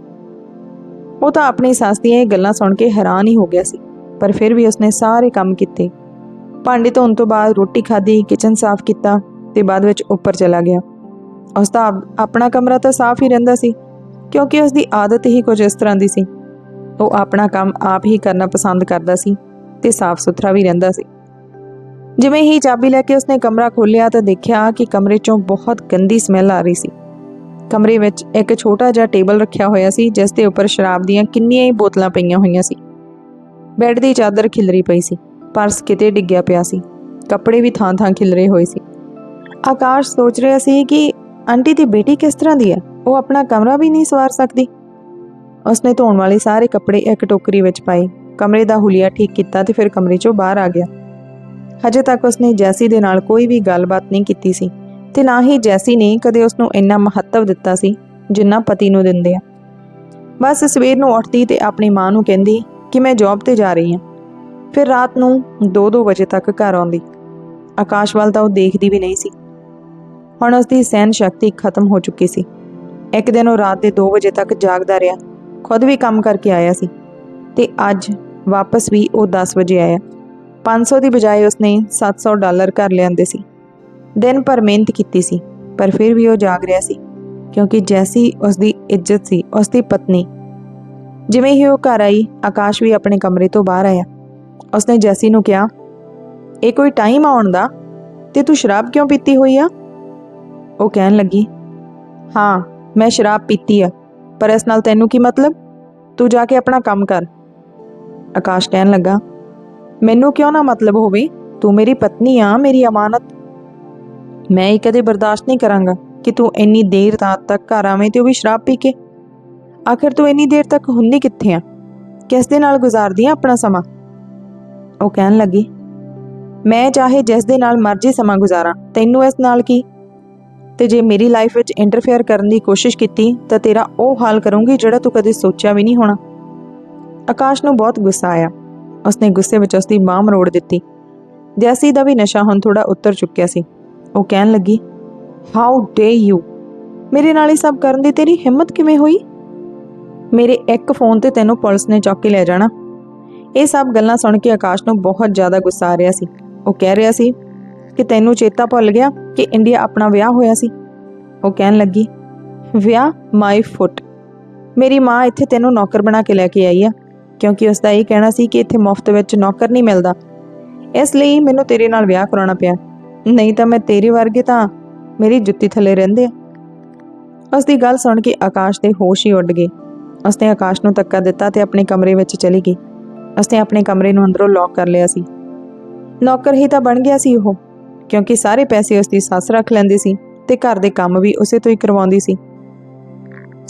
ਉਹ ਤਾਂ ਆਪਣੀ ਸੱਸ ਦੀਆਂ ਇਹ ਗੱਲਾਂ ਸੁਣ ਕੇ ਹੈਰਾਨ ਹੀ ਹੋ ਗਿਆ ਸੀ, ਪਰ ਫਿਰ ਵੀ ਉਸਨੇ ਸਾਰੇ ਕੰਮ ਕੀਤੇ। ਭਾਂਡੇ ਧੋਣ ਤੋਂ ਬਾਅਦ ਰੋਟੀ ਖਾਧੀ ਕਿਚਨ ਸਾਫ਼ ਕੀਤਾ ਤੇ ਬਾਅਦ ਵਿੱਚ ਉੱਪਰ ਚਲਾ ਗਿਆ। ਉਸ ਦਾ ਆਪਣਾ ਕਮਰਾ ਤਾਂ ਸਾਫ਼ ਹੀ ਰਹਿੰਦਾ ਸੀ, ਕਿਉਂਕਿ ਉਸ ਦੀ ਆਦਤ ਹੀ ਕੁਝ ਇਸ ਤਰ੍ਹਾਂ ਦੀ ਸੀ। ਉਹ ਆਪਣਾ ਕੰਮ ਆਪ ਹੀ ਕਰਨਾ ਪਸੰਦ ਕਰਦਾ ਸੀ ਤੇ ਸਾਫ਼ ਸੁਥਰਾ ਵੀ ਰਹਿੰਦਾ ਸੀ। ਜਿਵੇਂ ਹੀ ਚਾਬੀ ਲੈ ਕੇ ਉਸਨੇ ਕਮਰਾ ਖੋਲ੍ਹਿਆ ਤਾਂ ਦੇਖਿਆ ਕਿ ਕਮਰੇ 'ਚੋਂ ਬਹੁਤ ਗੰਦੀ ਸਮੈਲ ਆ ਰਹੀ ਸੀ। ਕਮਰੇ ਵਿੱਚ ਇੱਕ ਛੋਟਾ ਜਿਹਾ ਟੇਬਲ ਰੱਖਿਆ ਹੋਇਆ ਸੀ, ਜਿਸ ਦੇ ਉੱਪਰ ਸ਼ਰਾਬ ਦੀਆਂ ਕਿੰਨੀਆਂ ਹੀ ਬੋਤਲਾਂ ਪਈਆਂ ਹੋਈਆਂ ਸੀ। ਬੈੱਡ ਦੀ ਚਾਦਰ ਖਿਲਰੀ ਪਈ ਸੀ, ਪਰਸ ਕਿਤੇ ਡਿੱਗਿਆ ਪਿਆ ਸੀ। ਕੱਪੜੇ ਵੀ ਥਾਂ-ਥਾਂ ਖਿਲਰੇ ਹੋਏ ਸੀ। ਆਕਾਸ਼ ਸੋਚ ਰਿਹਾ ਸੀ ਕਿ ਆਂਟੀ ਦੀ ਬੇਟੀ ਕਿਸ ਤਰ੍ਹਾਂ ਦੀ ਹੈ? ਉਹ ਆਪਣਾ ਕਮਰਾ ਵੀ ਨਹੀਂ ਸਵਾਰ ਸਕਦੀ। ਉਸਨੇ ਧੋਣ ਵਾਲੇ ਸਾਰੇ ਕੱਪੜੇ ਇੱਕ ਟੋਕਰੀ ਵਿੱਚ ਪਾਏ। ਕਮਰੇ ਦਾ ਹੁਲੀਆ ਠੀਕ ਕੀਤਾ ਤੇ ਫਿਰ ਕਮਰੇ 'ਚੋਂ ਬਾਹਰ ਆ ਗਿਆ। ਹਜੇ ਤੱਕ ਉਸਨੇ ਜੈਸੀ ਦੇ ਨਾਲ ਕੋਈ ਵੀ ਗੱਲਬਾਤ ਨਹੀਂ ਕੀਤੀ ਸੀ ਤੇ ਨਾ ਹੀ ਜੈਸੀ ਨੇ ਕਦੇ ਉਸ ਨੂੰ ਇੰਨਾ ਮਹੱਤਵ ਦਿੱਤਾ ਸੀ ਜਿੰਨਾ ਪਤੀ ਨੂੰ ਦਿੰਦੇ ਆ। ਬਸ ਸਵੇਰ ਨੂੰ ਉੱਠਦੀ ਤੇ ਆਪਣੀ ਮਾਂ ਨੂੰ ਕਹਿੰਦੀ ਕਿ ਮੈਂ ਜੌਬ ਤੇ ਜਾ ਰਹੀ ਹਾਂ। ਫਿਰ ਰਾਤ ਨੂੰ 2-2 ਵਜੇ ਤੱਕ ਘਰ ਆਉਂਦੀ। ਆਕਾਸ਼ ਵੱਲ ਤਾਂ ਉਹ ਦੇਖਦੀ ਵੀ ਨਹੀਂ ਸੀ। ਹੁਣ ਉਸ ਦੀ ਸਹਿਨ ਸ਼ਕਤੀ ਖਤਮ ਹੋ ਚੁੱਕੀ ਸੀ। ਇੱਕ ਦਿਨ ਉਹ ਰਾਤ ਦੇ 2 ਵਜੇ ਤੱਕ ਜਾਗਦਾ ਰਿਹਾ, ਖੁਦ ਵੀ ਕੰਮ ਕਰਕੇ ਆਇਆ ਸੀ ਤੇ ਅੱਜ ਵਾਪਸ ਵੀ ਉਹ 10 ਵਜੇ ਆਇਆ। 500 ਦੀ ਬਜਾਏ ਉਸਨੇ 700 ਡਾਲਰ ਘਰ ਲਿਆਂਦੇ ਸੀ। ਦਿਨ ਭਰ ਮਿਹਨਤ ਕੀਤੀ ਸੀ, ਪਰ ਫਿਰ ਵੀ ਉਹ ਜਾਗ ਰਿਹਾ ਸੀ, ਕਿਉਂਕਿ ਜੈਸੀ ਉਸ ਦੀ ਇੱਜ਼ਤ ਸੀ ਉਸ ਦੀ ਪਤਨੀ। ਜਿਵੇਂ ਹੀ ਉਹ ਘਰ ਆਈ, ਆਕਾਸ਼ ਵੀ ਆਪਣੇ ਕਮਰੇ ਤੋਂ ਬਾਹਰ ਆਇਆ। ਉਸਨੇ ਜੈਸੀ ਨੂੰ ਕਿਹਾ, ਇਹ ਕੋਈ ਟਾਈਮ ਆਉਣ ਦਾ? ਤੇ ਤੂੰ ਸ਼ਰਾਬ ਕਿਉਂ ਪੀਤੀ ਹੋਈ ਆ? ਉਹ ਕਹਿਣ ਲੱਗੀ, ਹਾਂ, ਮੈਂ ਸ਼ਰਾਬ ਪੀਤੀ ਆ, ਪਰ ਇਸ ਨਾਲ ਤੈਨੂੰ ਕੀ ਮਤਲਬ? ਤੂੰ ਜਾ ਕੇ ਆਪਣਾ ਕੰਮ ਕਰ। ਆਕਾਸ਼ ਕਹਿਣ ਲੱਗਾ ਮੈਨੂੰ ਕਿਉਂ ਨਾ ਮਤਲਬ ਹੋਵੇ? ਤੂੰ ਮੇਰੀ ਪਤਨੀ ਆ, ਮੇਰੀ ਅਮਾਨਤ। ਮੈਂ ਇਹ ਕਦੇ ਬਰਦਾਸ਼ਤ ਨਹੀਂ ਕਰਾਂਗਾ ਕਿ ਤੂੰ ਇੰਨੀ ਦੇਰ ਰਾਤ ਤੱਕ ਘਰ ਆਵੇਂ ਤੇ ਉਹ ਵੀ ਸ਼ਰਾਬ ਪੀ ਕੇ। ਆਖਿਰ ਤੂੰ ਇੰਨੀ ਦੇਰ ਤੱਕ ਹੁੰਦੀ ਕਿੱਥੇ ਆ? ਕਿਸ ਦੇ ਨਾਲ ਗੁਜ਼ਾਰਦੀ ਆ ਆਪਣਾ ਸਮਾਂ? ਉਹ ਕਹਿਣ ਲੱਗੀ, ਮੈਂ ਚਾਹੇ ਜਿਸ ਦੇ ਨਾਲ ਮਰਜ਼ੀ ਸਮਾਂ ਗੁਜ਼ਾਰਾਂ, ਤੈਨੂੰ ਇਸ ਨਾਲ ਕੀ? ਤੇ ਜੇ ਮੇਰੀ ਲਾਈਫ ਵਿੱਚ ਇੰਟਰਫੇਅਰ ਕਰਨ ਦੀ ਕੋਸ਼ਿਸ਼ ਕੀਤੀ, ਤਾਂ ਤੇਰਾ ਉਹ ਹਾਲ ਕਰੂੰਗੀ ਜਿਹੜਾ ਤੂੰ ਕਦੇ ਸੋਚਿਆ ਵੀ ਨਹੀਂ ਹੋਣਾ। ਆਕਾਸ਼ ਨੂੰ ਬਹੁਤ ਗੁੱਸਾ ਆਇਆ। ਉਸਨੇ ਗੁੱਸੇ ਵਿੱਚ ਉਸਦੀ ਬਾਹ ਮਰੋੜ ਦਿੱਤੀ। ਜੈਸੀ ਦਾ ਵੀ ਨਸ਼ਾ ਹੁਣ ਥੋੜਾ ਉੱਤਰ ਚੁੱਕਿਆ ਸੀ। ਉਹ ਕਹਿਣ ਲੱਗੀ ਹਾਊ ਡੇ ਯੂ ਮੇਰੇ ਨਾਲ ਇਹ ਸਭ ਕਰਨ ਦੀ ਤੇਰੀ ਹਿੰਮਤ ਕਿਵੇਂ ਹੋਈ? ਮੇਰੇ ਇੱਕ ਫੋਨ ਤੇ ਤੈਨੂੰ ਪੁਲਿਸ ਨੇ ਚੁੱਕ ਲੈ ਜਾਣਾ। ਇਹ ਸਭ ਗੱਲਾਂ ਸੁਣ ਕੇ ਆਕਾਸ਼ ਨੂੰ ਬਹੁਤ ਜ਼ਿਆਦਾ ਗੁੱਸਾ ਆ ਰਿਹਾ ਸੀ। ਉਹ ਕਹਿ ਰਿਹਾ ਸੀ ਕਿ ਤੈਨੂੰ ਚੇਤਾ ਭੁੱਲ ਗਿਆ ਕਿ ਇੰਡੀਆ ਆਪਣਾ ਵਿਆਹ ਹੋਇਆ ਸੀ। ਉਹ ਕਹਿਣ ਲੱਗੀ, ਵਿਆਹ ਮਾਈ ਫੁੱਟ ਮੇਰੀ ਮਾਂ ਇੱਥੇ ਤੈਨੂੰ ਨੌਕਰ ਬਣਾ ਕੇ ਲੈ ਕੇ ਆਈ ਆ। ਕਿਉਂਕਿ ਉਸ ਦਾ ਇਹ ਕਹਿਣਾ ਸੀ ਕਿ ਇੱਥੇ ਮੁਫਤ ਵਿੱਚ ਨੌਕਰ ਨਹੀਂ ਮਿਲਦਾ। ਇਸ ਲਈ ਮੈਨੂੰ ਤੇਰੇ ਨਾਲ ਵਿਆਹ ਕਰਾਉਣਾ ਪਿਆ। ਨਹੀਂ ਤਾਂ ਮੈਂ ਤੇਰੇ ਵਰਗੇ ਤਾਂ ਮੇਰੀ ਜੁੱਤੀ ਥੱਲੇ ਰਹਿੰਦੇ ਆ। ਉਸ ਦੀ ਗੱਲ ਸੁਣ ਕੇ ਆਕਾਸ਼ ਦੇ ਹੋਸ਼ ਹੀ ਉੱਡ ਗਏ। ਉਸਨੇ ਆਕਾਸ਼ ਨੂੰ ਧੱਕਾ ਦਿੱਤਾ ਤੇ ਆਪਣੇ ਕਮਰੇ ਵਿੱਚ ਚਲੀ ਗਈ। ਉਸਨੇ ਆਪਣੇ ਕਮਰੇ ਨੂੰ ਅੰਦਰੋਂ ਲੌਕ ਕਰ ਲਿਆ ਸੀ। ਨੌਕਰ ਹੀ ਤਾਂ ਬਣ ਗਿਆ ਸੀ ਉਹ, ਕਿਉਂਕਿ ਸਾਰੇ ਪੈਸੇ ਉਸ ਦੀ ਸੱਸ ਰੱਖ ਲੈਂਦੀ ਸੀ ਤੇ ਘਰ ਦੇ ਕੰਮ ਵੀ ਉਸੇ ਤੋਂ ਹੀ ਕਰਵਾਉਂਦੀ ਸੀ।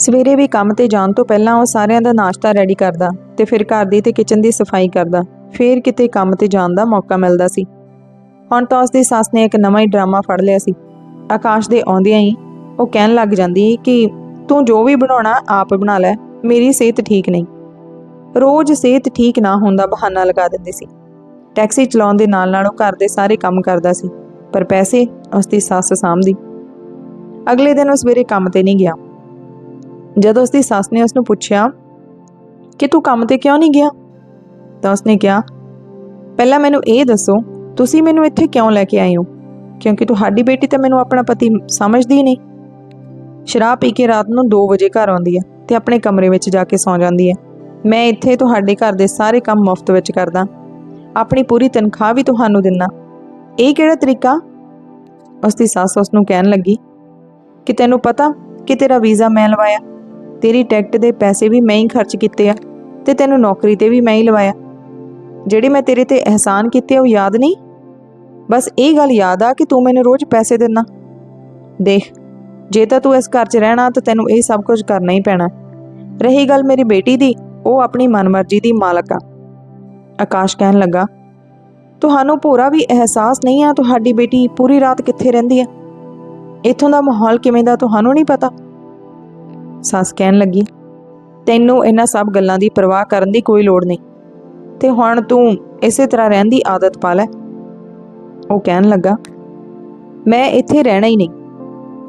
ਸਵੇਰੇ ਵੀ ਕੰਮ ਤੇ ਜਾਣ ਤੋਂ ਪਹਿਲਾਂ ਉਹ ਸਾਰਿਆਂ ਦਾ ਨਾਸ਼ਤਾ ਰੈਡੀ ਕਰਦਾ ਤੇ ਫਿਰ ਘਰ ਦੀ ਤੇ ਕਿਚਨ ਦੀ ਸਫ਼ਾਈ ਕਰਦਾ। ਫਿਰ ਕਿਤੇ ਕੰਮ ਤੇ ਜਾਣ ਦਾ ਮੌਕਾ ਮਿਲਦਾ ਸੀ। ਹੁਣ ਤਾਂ ਉਸ ਦੀ ਸੱਸ ਨੇ ਇੱਕ ਨਵਾਂ ਹੀ ਡਰਾਮਾ ਫੜ ਲਿਆ ਸੀ। ਆਕਾਸ਼ ਦੇ ਆਉਂਦਿਆਂ ਹੀ ਉਹ ਕਹਿਣ ਲੱਗ ਜਾਂਦੀ ਕਿ, ਤੂੰ ਜੋ ਵੀ ਬਣਾਉਣਾ, ਆਪ ਬਣਾ ਲੈ, ਮੇਰੀ ਸਿਹਤ ਠੀਕ ਨਹੀਂ। ਰੋਜ਼ ਸਿਹਤ ਠੀਕ ਨਾ ਹੋਣ ਦਾ ਬਹਾਨਾ ਲਗਾ ਦਿੰਦੀ ਸੀ। ਟੈਕਸੀ ਚਲਾਉਣ ਦੇ ਨਾਲ ਨਾਲ ਉਹ ਘਰ ਦੇ ਸਾਰੇ ਕੰਮ ਕਰਦਾ ਸੀ, ਪਰ ਪੈਸੇ ਉਸ ਦੀ ਸੱਸ ਸਾਂਭਦੀ। ਅਗਲੇ ਦਿਨ ਉਹ ਸਵੇਰੇ ਕੰਮ ਤੇ ਨਹੀਂ ਗਿਆ। ਜਦੋਂ ਉਸਦੀ ਸੱਸ ਨੇ ਉਸ ਨੂੰ ਪੁੱਛਿਆ ਕਿ ਤੂੰ ਕੰਮ ਤੇ ਕਿਉਂ ਨਹੀਂ ਗਿਆ, ਤਾਂ ਉਸਨੇ ਕਿਹਾ, ਪਹਿਲਾਂ ਮੈਨੂੰ ਇਹ ਦੱਸੋ, ਤੁਸੀਂ ਮੈਨੂੰ ਇੱਥੇ ਕਿਉਂ ਲੈ ਕੇ ਆਏ ਹੋ? ਕਿਉਂਕਿ ਤੁਹਾਡੀ ਬੇਟੀ ਤਾਂ ਮੈਨੂੰ ਆਪਣਾ ਪਤੀ ਸਮਝਦੀ ਨਹੀਂ। ਸ਼ਰਾਬ ਪੀ ਕੇ ਰਾਤ ਨੂੰ 2 ਵਜੇ ਘਰ ਆਉਂਦੀ ਹੈ ਤੇ ਆਪਣੇ ਕਮਰੇ ਵਿੱਚ ਜਾ ਕੇ ਸੌਂ ਜਾਂਦੀ ਹੈ। ਮੈਂ ਇੱਥੇ ਤੁਹਾਡੇ ਘਰ ਦੇ ਸਾਰੇ ਕੰਮ ਮੁਫਤ ਵਿੱਚ ਕਰਦਾ। ਆਪਣੀ ਪੂਰੀ ਤਨਖਾਹ ਵੀ ਤੁਹਾਨੂੰ ਦਿੰਨਾ ਇਹ ਕਿਹੜਾ ਤਰੀਕਾ? ਉਸ ਦੀ ਸੱਸ ਉਸ ਨੂੰ ਕਹਿਣ ਲੱਗੀ, ਕਿ ਤੈਨੂੰ ਪਤਾ ਕਿ ਤੇਰਾ ਵੀਜ਼ਾ ਮੈਂ ਲਵਾਇਆ? ਤੇਰੀ ਟਿਕਟ ਦੇ ਪੈਸੇ ਵੀ ਮੈਂ ਹੀ ਖਰਚ ਕੀਤੇ ਆ ਤੇ ਤੈਨੂੰ ਨੌਕਰੀ ਤੇ ਵੀ ਮੈਂ ਹੀ ਲਵਾਇਆ। ਜਿਹੜੇ ਮੈਂ ਤੇਰੇ ਤੇ ਅਹਿਸਾਨ ਕੀਤੇ ਆ, ਉਹ ਯਾਦ ਨਹੀਂ? ਬਸ ਇਹ ਗੱਲ ਯਾਦ ਆ ਕਿ ਤੂੰ ਮੈਨੂੰ ਰੋਜ਼ ਪੈਸੇ ਦਿੰਦਾ ਦੇਖ, ਜੇ ਤਾਂ ਤੂੰ ਇਸ ਘਰ 'ਚ ਰਹਿਣਾ, ਤਾਂ ਤੈਨੂੰ ਇਹ ਸਭ ਕੁਝ ਕਰਨਾ ਹੀ ਪੈਣਾ। ਰਹੀ ਗੱਲ ਮੇਰੀ ਬੇਟੀ ਦੀ, ਉਹ ਆਪਣੀ ਮਨਮਰਜ਼ੀ ਦੀ ਮਾਲਕ ਆ। ਆਕਾਸ਼ ਕਹਿਣ ਲੱਗਾ, ਤੁਹਾਨੂੰ ਪੂਰਾ ਵੀ ਅਹਿਸਾਸ ਨਹੀਂ ਆ ਤੁਹਾਡੀ ਬੇਟੀ ਪੂਰੀ ਰਾਤ ਕਿੱਥੇ ਰਹਿੰਦੀ ਹੈ ਇੱਥੋਂ ਦਾ ਮਾਹੌਲ ਕਿਵੇਂ ਦਾ, ਤੁਹਾਨੂੰ ਨਹੀਂ ਪਤਾ? ਸੱਸ ਕਹਿਣ ਲੱਗੀ, ਤੈਨੂੰ ਇਹਨਾਂ ਸਭ ਗੱਲਾਂ ਦੀ ਪਰਵਾਹ ਕਰਨ ਦੀ ਕੋਈ ਲੋੜ ਨਹੀਂ। ਤੇ ਹੁਣ ਤੂੰ ਇਸੇ ਤਰ੍ਹਾਂ ਰਹਿਣ ਦੀ ਆਦਤ ਪਾ ਲੈ। ਉਹ ਕਹਿਣ ਲੱਗਾ, ਮੈਂ ਇੱਥੇ ਰਹਿਣਾ ਹੀ ਨਹੀਂ।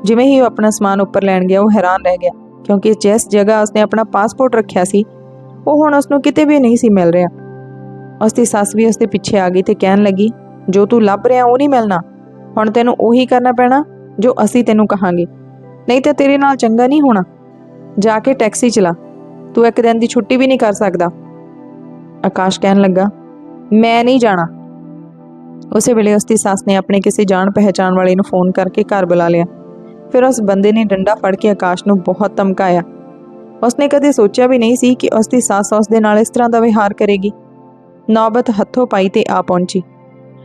ਜਿਵੇਂ ਹੀ ਉਹ ਆਪਣਾ ਸਮਾਨ ਉੱਪਰ ਲੈਣ ਗਿਆ, ਉਹ ਹੈਰਾਨ ਰਹਿ ਗਿਆ, ਕਿਉਂਕਿ ਜਿਸ ਜਗ੍ਹਾ ਉਸਨੇ ਆਪਣਾ ਪਾਸਪੋਰਟ ਰੱਖਿਆ ਸੀ, ਉਹ ਹੁਣ ਉਸਨੂੰ ਕਿਤੇ ਵੀ ਨਹੀਂ ਸੀ ਮਿਲ ਰਿਹਾ। ਉਸਦੀ ਸੱਸ ਵੀ ਉਸਦੇ ਪਿੱਛੇ ਆ ਗਈ ਤੇ ਕਹਿਣ ਲੱਗੀ, ਜੋ ਤੂੰ ਲੱਭ ਰਿਹਾ, ਉਹ ਨਹੀਂ ਮਿਲਣਾ। ਹੁਣ ਤੈਨੂੰ ਉਹੀ ਕਰਨਾ ਪੈਣਾ, ਜੋ ਅਸੀਂ ਤੈਨੂੰ ਕਹਾਂਗੇ। ਨਹੀਂ ਤਾਂ ਤੇਰੇ ਨਾਲ ਚੰਗਾ ਨਹੀਂ ਹੋਣਾ। ਜਾ ਕੇ ਟੈਕਸੀ ਚਲਾ। ਤੂੰ ਇੱਕ ਦਿਨ ਦੀ ਛੁੱਟੀ ਵੀ ਨਹੀਂ ਕਰ ਸਕਦਾ। ਆਕਾਸ਼ ਕਹਿਣ ਲੱਗਾ, ਮੈਂ ਨਹੀਂ ਜਾਣਾ। ਉਸੇ ਵੇਲੇ ਉਸ ਦੀ ਸੱਸ ਨੇ ਆਪਣੇ ਕਿਸੇ ਜਾਣ ਪਹਿਚਾਣ ਵਾਲੇ ਨੂੰ ਫੋਨ ਕਰਕੇ ਘਰ ਬੁਲਾ ਲਿਆ। ਫਿਰ ਉਸ ਬੰਦੇ ਨੇ ਡੰਡਾ ਫੜ ਕੇ ਆਕਾਸ਼ ਨੂੰ ਬਹੁਤ ਧਮਕਾਇਆ। ਉਸਨੇ ਕਦੇ ਸੋਚਿਆ ਵੀ ਨਹੀਂ ਸੀ ਕਿ ਉਸ ਦੀ ਸੱਸ ਉਸ ਦੇ ਨਾਲ ਇਸ ਤਰ੍ਹਾਂ ਦਾ ਵਿਹਾਰ ਕਰੇਗੀ। ਨੌਬਤ ਹੱਥੋਂ ਪਾਈ ਤੇ ਆ ਪਹੁੰਚੀ।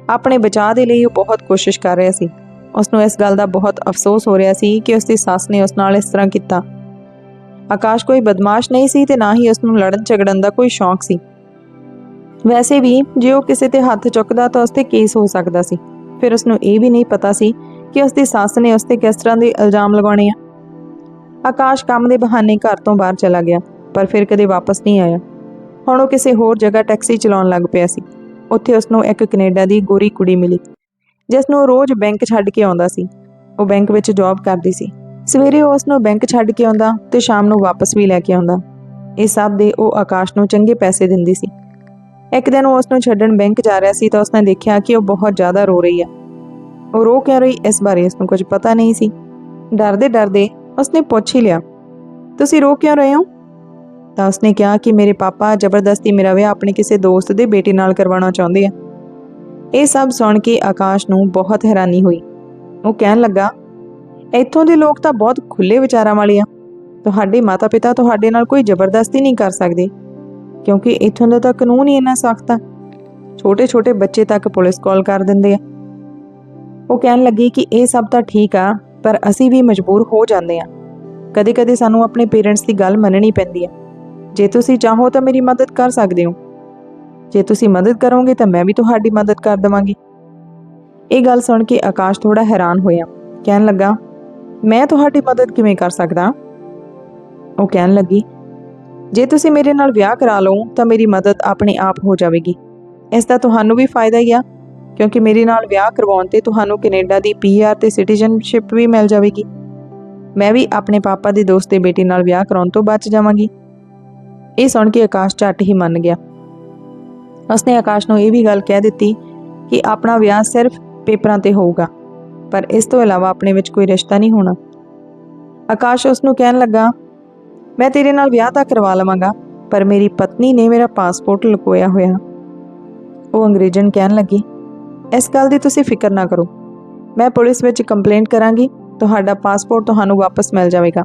ਆਪਣੇ ਬਚਾਅ ਦੇ ਲਈ ਉਹ ਬਹੁਤ ਕੋਸ਼ਿਸ਼ ਕਰ ਰਿਹਾ ਸੀ। ਉਸ ਨੂੰ ਇਸ ਗੱਲ ਦਾ ਬਹੁਤ ਅਫਸੋਸ ਹੋ ਰਿਹਾ ਸੀ ਕਿ ਉਸ ਦੀ ਸੱਸ ਨੇ ਉਸ ਨਾਲ ਇਸ ਤਰ੍ਹਾਂ ਕੀਤਾ। ਆਕਾਸ਼ ਕੋਈ ਬਦਮਾਸ਼ ਨਹੀਂ ਸੀ ਤੇ ਨਾ ਹੀ ਉਸ ਨੂੰ ਲੜਨ ਝਗੜਨ ਦਾ ਕੋਈ ਸ਼ੌਂਕ ਸੀ। ਵੈਸੇ ਵੀ ਜੇ ਉਹ ਕਿਸੇ ਤੇ ਹੱਥ ਚੁੱਕਦਾ ਤਾਂ ਉਸ ਤੇ ਕੇਸ ਹੋ ਸਕਦਾ ਸੀ। ਫਿਰ ਉਸ ਨੂੰ ਇਹ ਵੀ ਨਹੀਂ ਪਤਾ ਸੀ ਕਿ ਉਸ ਦੀ ਸੱਸ ਨੇ ਉਸ ਤੇ ਕਿਸ ਤਰ੍ਹਾਂ ਦੇ ਇਲਜ਼ਾਮ ਲਗਾਉਣੇ ਆ। ਆਕਾਸ਼ ਕੰਮ ਦੇ ਬਹਾਨੇ ਘਰ ਤੋਂ ਬਾਹਰ ਚਲਾ ਗਿਆ, ਪਰ ਫਿਰ ਕਦੇ ਵਾਪਸ ਨਹੀਂ ਆਇਆ। ਹੁਣ ਉਹ ਕਿਸੇ ਹੋਰ ਜਗ੍ਹਾ ਟੈਕਸੀ ਚਲਾਉਣ ਲੱਗ ਪਿਆ ਸੀ। ਉੱਥੇ ਉਸ ਨੂੰ ਇੱਕ ਕੈਨੇਡਾ ਦੀ ਗੋਰੀ ਕੁੜੀ ਮਿਲੀ ਜਿਸ ਨੂੰ ਉਹ ਰੋਜ਼ ਬੈਂਕ ਛੱਡ ਕੇ ਆਉਂਦਾ ਸੀ। ਉਹ ਬੈਂਕ ਵਿੱਚ ਜੌਬ ਕਰਦੀ ਸੀ। ਸਵੇਰੇ ਉਹ ਉਸ ਨੂੰ ਬੈਂਕ ਛੱਡ ਕੇ ਆਉਂਦਾ ਤੇ ਸ਼ਾਮ ਨੂੰ ਵਾਪਸ ਵੀ ਲੈ ਕੇ ਆਉਂਦਾ। ਇਹ ਸਭ ਦੇ ਉਹ ਆਕਾਸ਼ ਨੂੰ ਚੰਗੇ ਪੈਸੇ ਦਿੰਦੀ ਸੀ। ਇੱਕ ਦਿਨ ਉਹ ਉਸ ਨੂੰ ਛੱਡਣ ਬੈਂਕ ਜਾ ਰਿਹਾ ਸੀ ਤਾਂ ਉਸਨੇ ਦੇਖਿਆ ਕਿ ਉਹ ਬਹੁਤ ਜ਼ਿਆਦਾ ਰੋ ਰਹੀ ਹੈ। ਉਹ ਰੋ ਕਿਉਂ ਰਹੀ ਇਸ ਬਾਰੇ ਉਸ ਨੂੰ ਕੁਝ ਪਤਾ ਨਹੀਂ ਸੀ। ਡਰਦੇ ਡਰਦੇ ਉਸਨੇ ਪੁੱਛ ਹੀ ਲਿਆ, ਤੁਸੀਂ ਰੋ ਕਿਉਂ ਰਹੇ ਹੋ? ਤਾਂ ਉਸਨੇ ਕਿਹਾ ਕਿ ਮੇਰੇ ਪਾਪਾ ਜ਼ਬਰਦਸਤੀ ਮੇਰਾ ਵਿਆਹ ਆਪਣੇ ਕਿਸੇ ਦੋਸਤ ਦੇ ਬੇਟੇ ਨਾਲ ਕਰਵਾਉਣਾ ਚਾਹੁੰਦੇ ਆ। ਇਹ ਸਭ ਸੁਣ ਕੇ ਆਕਾਸ਼ ਨੂੰ ਬਹੁਤ ਹੈਰਾਨੀ ਹੋਈ। ਉਹ ਕਹਿਣ ਲੱਗਾ ਇੱਥੋਂ ਦੇ ਲੋਕ ਤਾਂ ਬਹੁਤ ਖੁੱਲੇ ਵਿਚਾਰਾਂ ਵਾਲੇ ਆ। ਤੁਹਾਡੇ ਮਾਤਾ-ਪਿਤਾ ਤੁਹਾਡੇ ਨਾਲ ਕੋਈ ਜ਼ਬਰਦਸਤੀ ਨਹੀਂ ਕਰ ਸਕਦੇ, ਕਿਉਂਕਿ ਇੱਥੋਂ ਦਾ ਤਾਂ ਕਾਨੂੰਨ ਹੀ ਇੰਨਾ ਸਖਤ ਆ। ਛੋਟੇ-ਛੋਟੇ ਬੱਚੇ ਤੱਕ ਪੁਲਿਸ ਕਾਲ ਕਰ ਦਿੰਦੇ ਆ। ਉਹ ਕਹਿਣ ਲੱਗੀ ਕਿ ਇਹ ਸਭ ਤਾਂ ਠੀਕ ਆ, ਪਰ ਅਸੀਂ ਵੀ ਮਜਬੂਰ ਹੋ ਜਾਂਦੇ ਆ। ਕਦੇ-ਕਦੇ ਸਾਨੂੰ ਆਪਣੇ ਪੇਰੈਂਟਸ ਦੀ ਗੱਲ ਮੰਨਣੀ ਪੈਂਦੀ ਆ। ਜੇ ਤੁਸੀਂ ਚਾਹੋ ਤਾਂ ਮੇਰੀ ਮਦਦ ਕਰ ਸਕਦੇ ਹੋ। ਜੇ ਤੁਸੀਂ ਮਦਦ ਕਰੋਗੇ ਤਾਂ ਮੈਂ ਵੀ ਤੁਹਾਡੀ ਮਦਦ ਕਰ ਦਵਾਂਗੀ। ਇਹ ਗੱਲ ਸੁਣ ਕੇ ਆਕਾਸ਼ ਥੋੜਾ ਹੈਰਾਨ ਹੋਇਆ। ਕਹਿਣ ਲੱਗਾ ਮੈਂ ਤੁਹਾਡੀ ਮਦਦ ਕਿਵੇਂ ਕਰ ਸਕਦਾ? ਉਹ ਕਹਿਣ ਲੱਗੀ, ਜੇ ਤੁਸੀਂ ਮੇਰੇ ਨਾਲ ਵਿਆਹ ਕਰਾ ਲਓ, ਤਾਂ ਮੇਰੀ ਮਦਦ ਆਪਣੇ ਆਪ ਹੋ ਜਾਵੇਗੀ। ਇਸ ਦਾ ਤੁਹਾਨੂੰ ਵੀ ਫਾਇਦਾ ਹੀ ਆ, ਕਿਉਂਕਿ ਮੇਰੇ ਨਾਲ ਵਿਆਹ ਕਰਵਾਉਣ ਤੇ ਤੁਹਾਨੂੰ ਕੈਨੇਡਾ ਦੀ ਪੀਆਰ ਤੇ ਸਿਟੀਜ਼ਨਸ਼ਿਪ ਵੀ ਮਿਲ ਜਾਵੇਗੀ। ਮੈਂ ਵੀ ਆਪਣੇ ਪਾਪਾ ਦੇ ਦੋਸਤ ਦੇ ਬੇਟੀ ਨਾਲ ਵਿਆਹ ਕਰਾਉਣ ਤੋਂ ਬਚ ਜਾਵਾਂਗੀ। ਇਹ ਸੁਣ ਕੇ ਆਕਾਸ਼ ਝੱਟ ਹੀ ਮੰਨ ਗਿਆ। ਉਸਨੇ ਆਕਾਸ਼ ਨੂੰ ਇਹ ਵੀ ਗੱਲ ਕਹਿ ਦਿੱਤੀ ਕਿ ਆਪਣਾ ਵਿਆਹ ਸਿਰਫ ਪੇਪਰਾਂ ਤੇ ਹੋਊਗਾ। ਪਰ ਇਸ ਤੋਂ ਇਲਾਵਾ ਆਪਣੇ ਵਿੱਚ ਕੋਈ ਰਿਸ਼ਤਾ ਨਹੀਂ ਹੋਣਾ। ਆਕਾਸ਼ ਉਸ ਨੂੰ ਕਹਿਣ ਲੱਗਾ, ਮੈਂ ਤੇਰੇ ਨਾਲ ਵਿਆਹ ਤਾਂ ਕਰਵਾ ਲਵਾਂਗਾ, ਪਰ ਮੇਰੀ ਪਤਨੀ ਨੇ ਮੇਰਾ ਪਾਸਪੋਰਟ ਲੁਕੋਇਆ ਹੋਇਆ ਉਹ ਅੰਗਰੇਜ਼ਨ ਕਹਿਣ ਲੱਗੀ, ਇਸ ਗੱਲ ਦੀ ਤੁਸੀਂ ਫਿਕਰ ਨਾ ਕਰੋ। ਮੈਂ ਪੁਲਿਸ ਵਿੱਚ ਕੰਪਲੇਂਟ ਕਰਾਂਗੀ, ਤੁਹਾਡਾ ਪਾਸਪੋਰਟ ਤੁਹਾਨੂੰ ਵਾਪਸ ਮਿਲ ਜਾਵੇਗਾ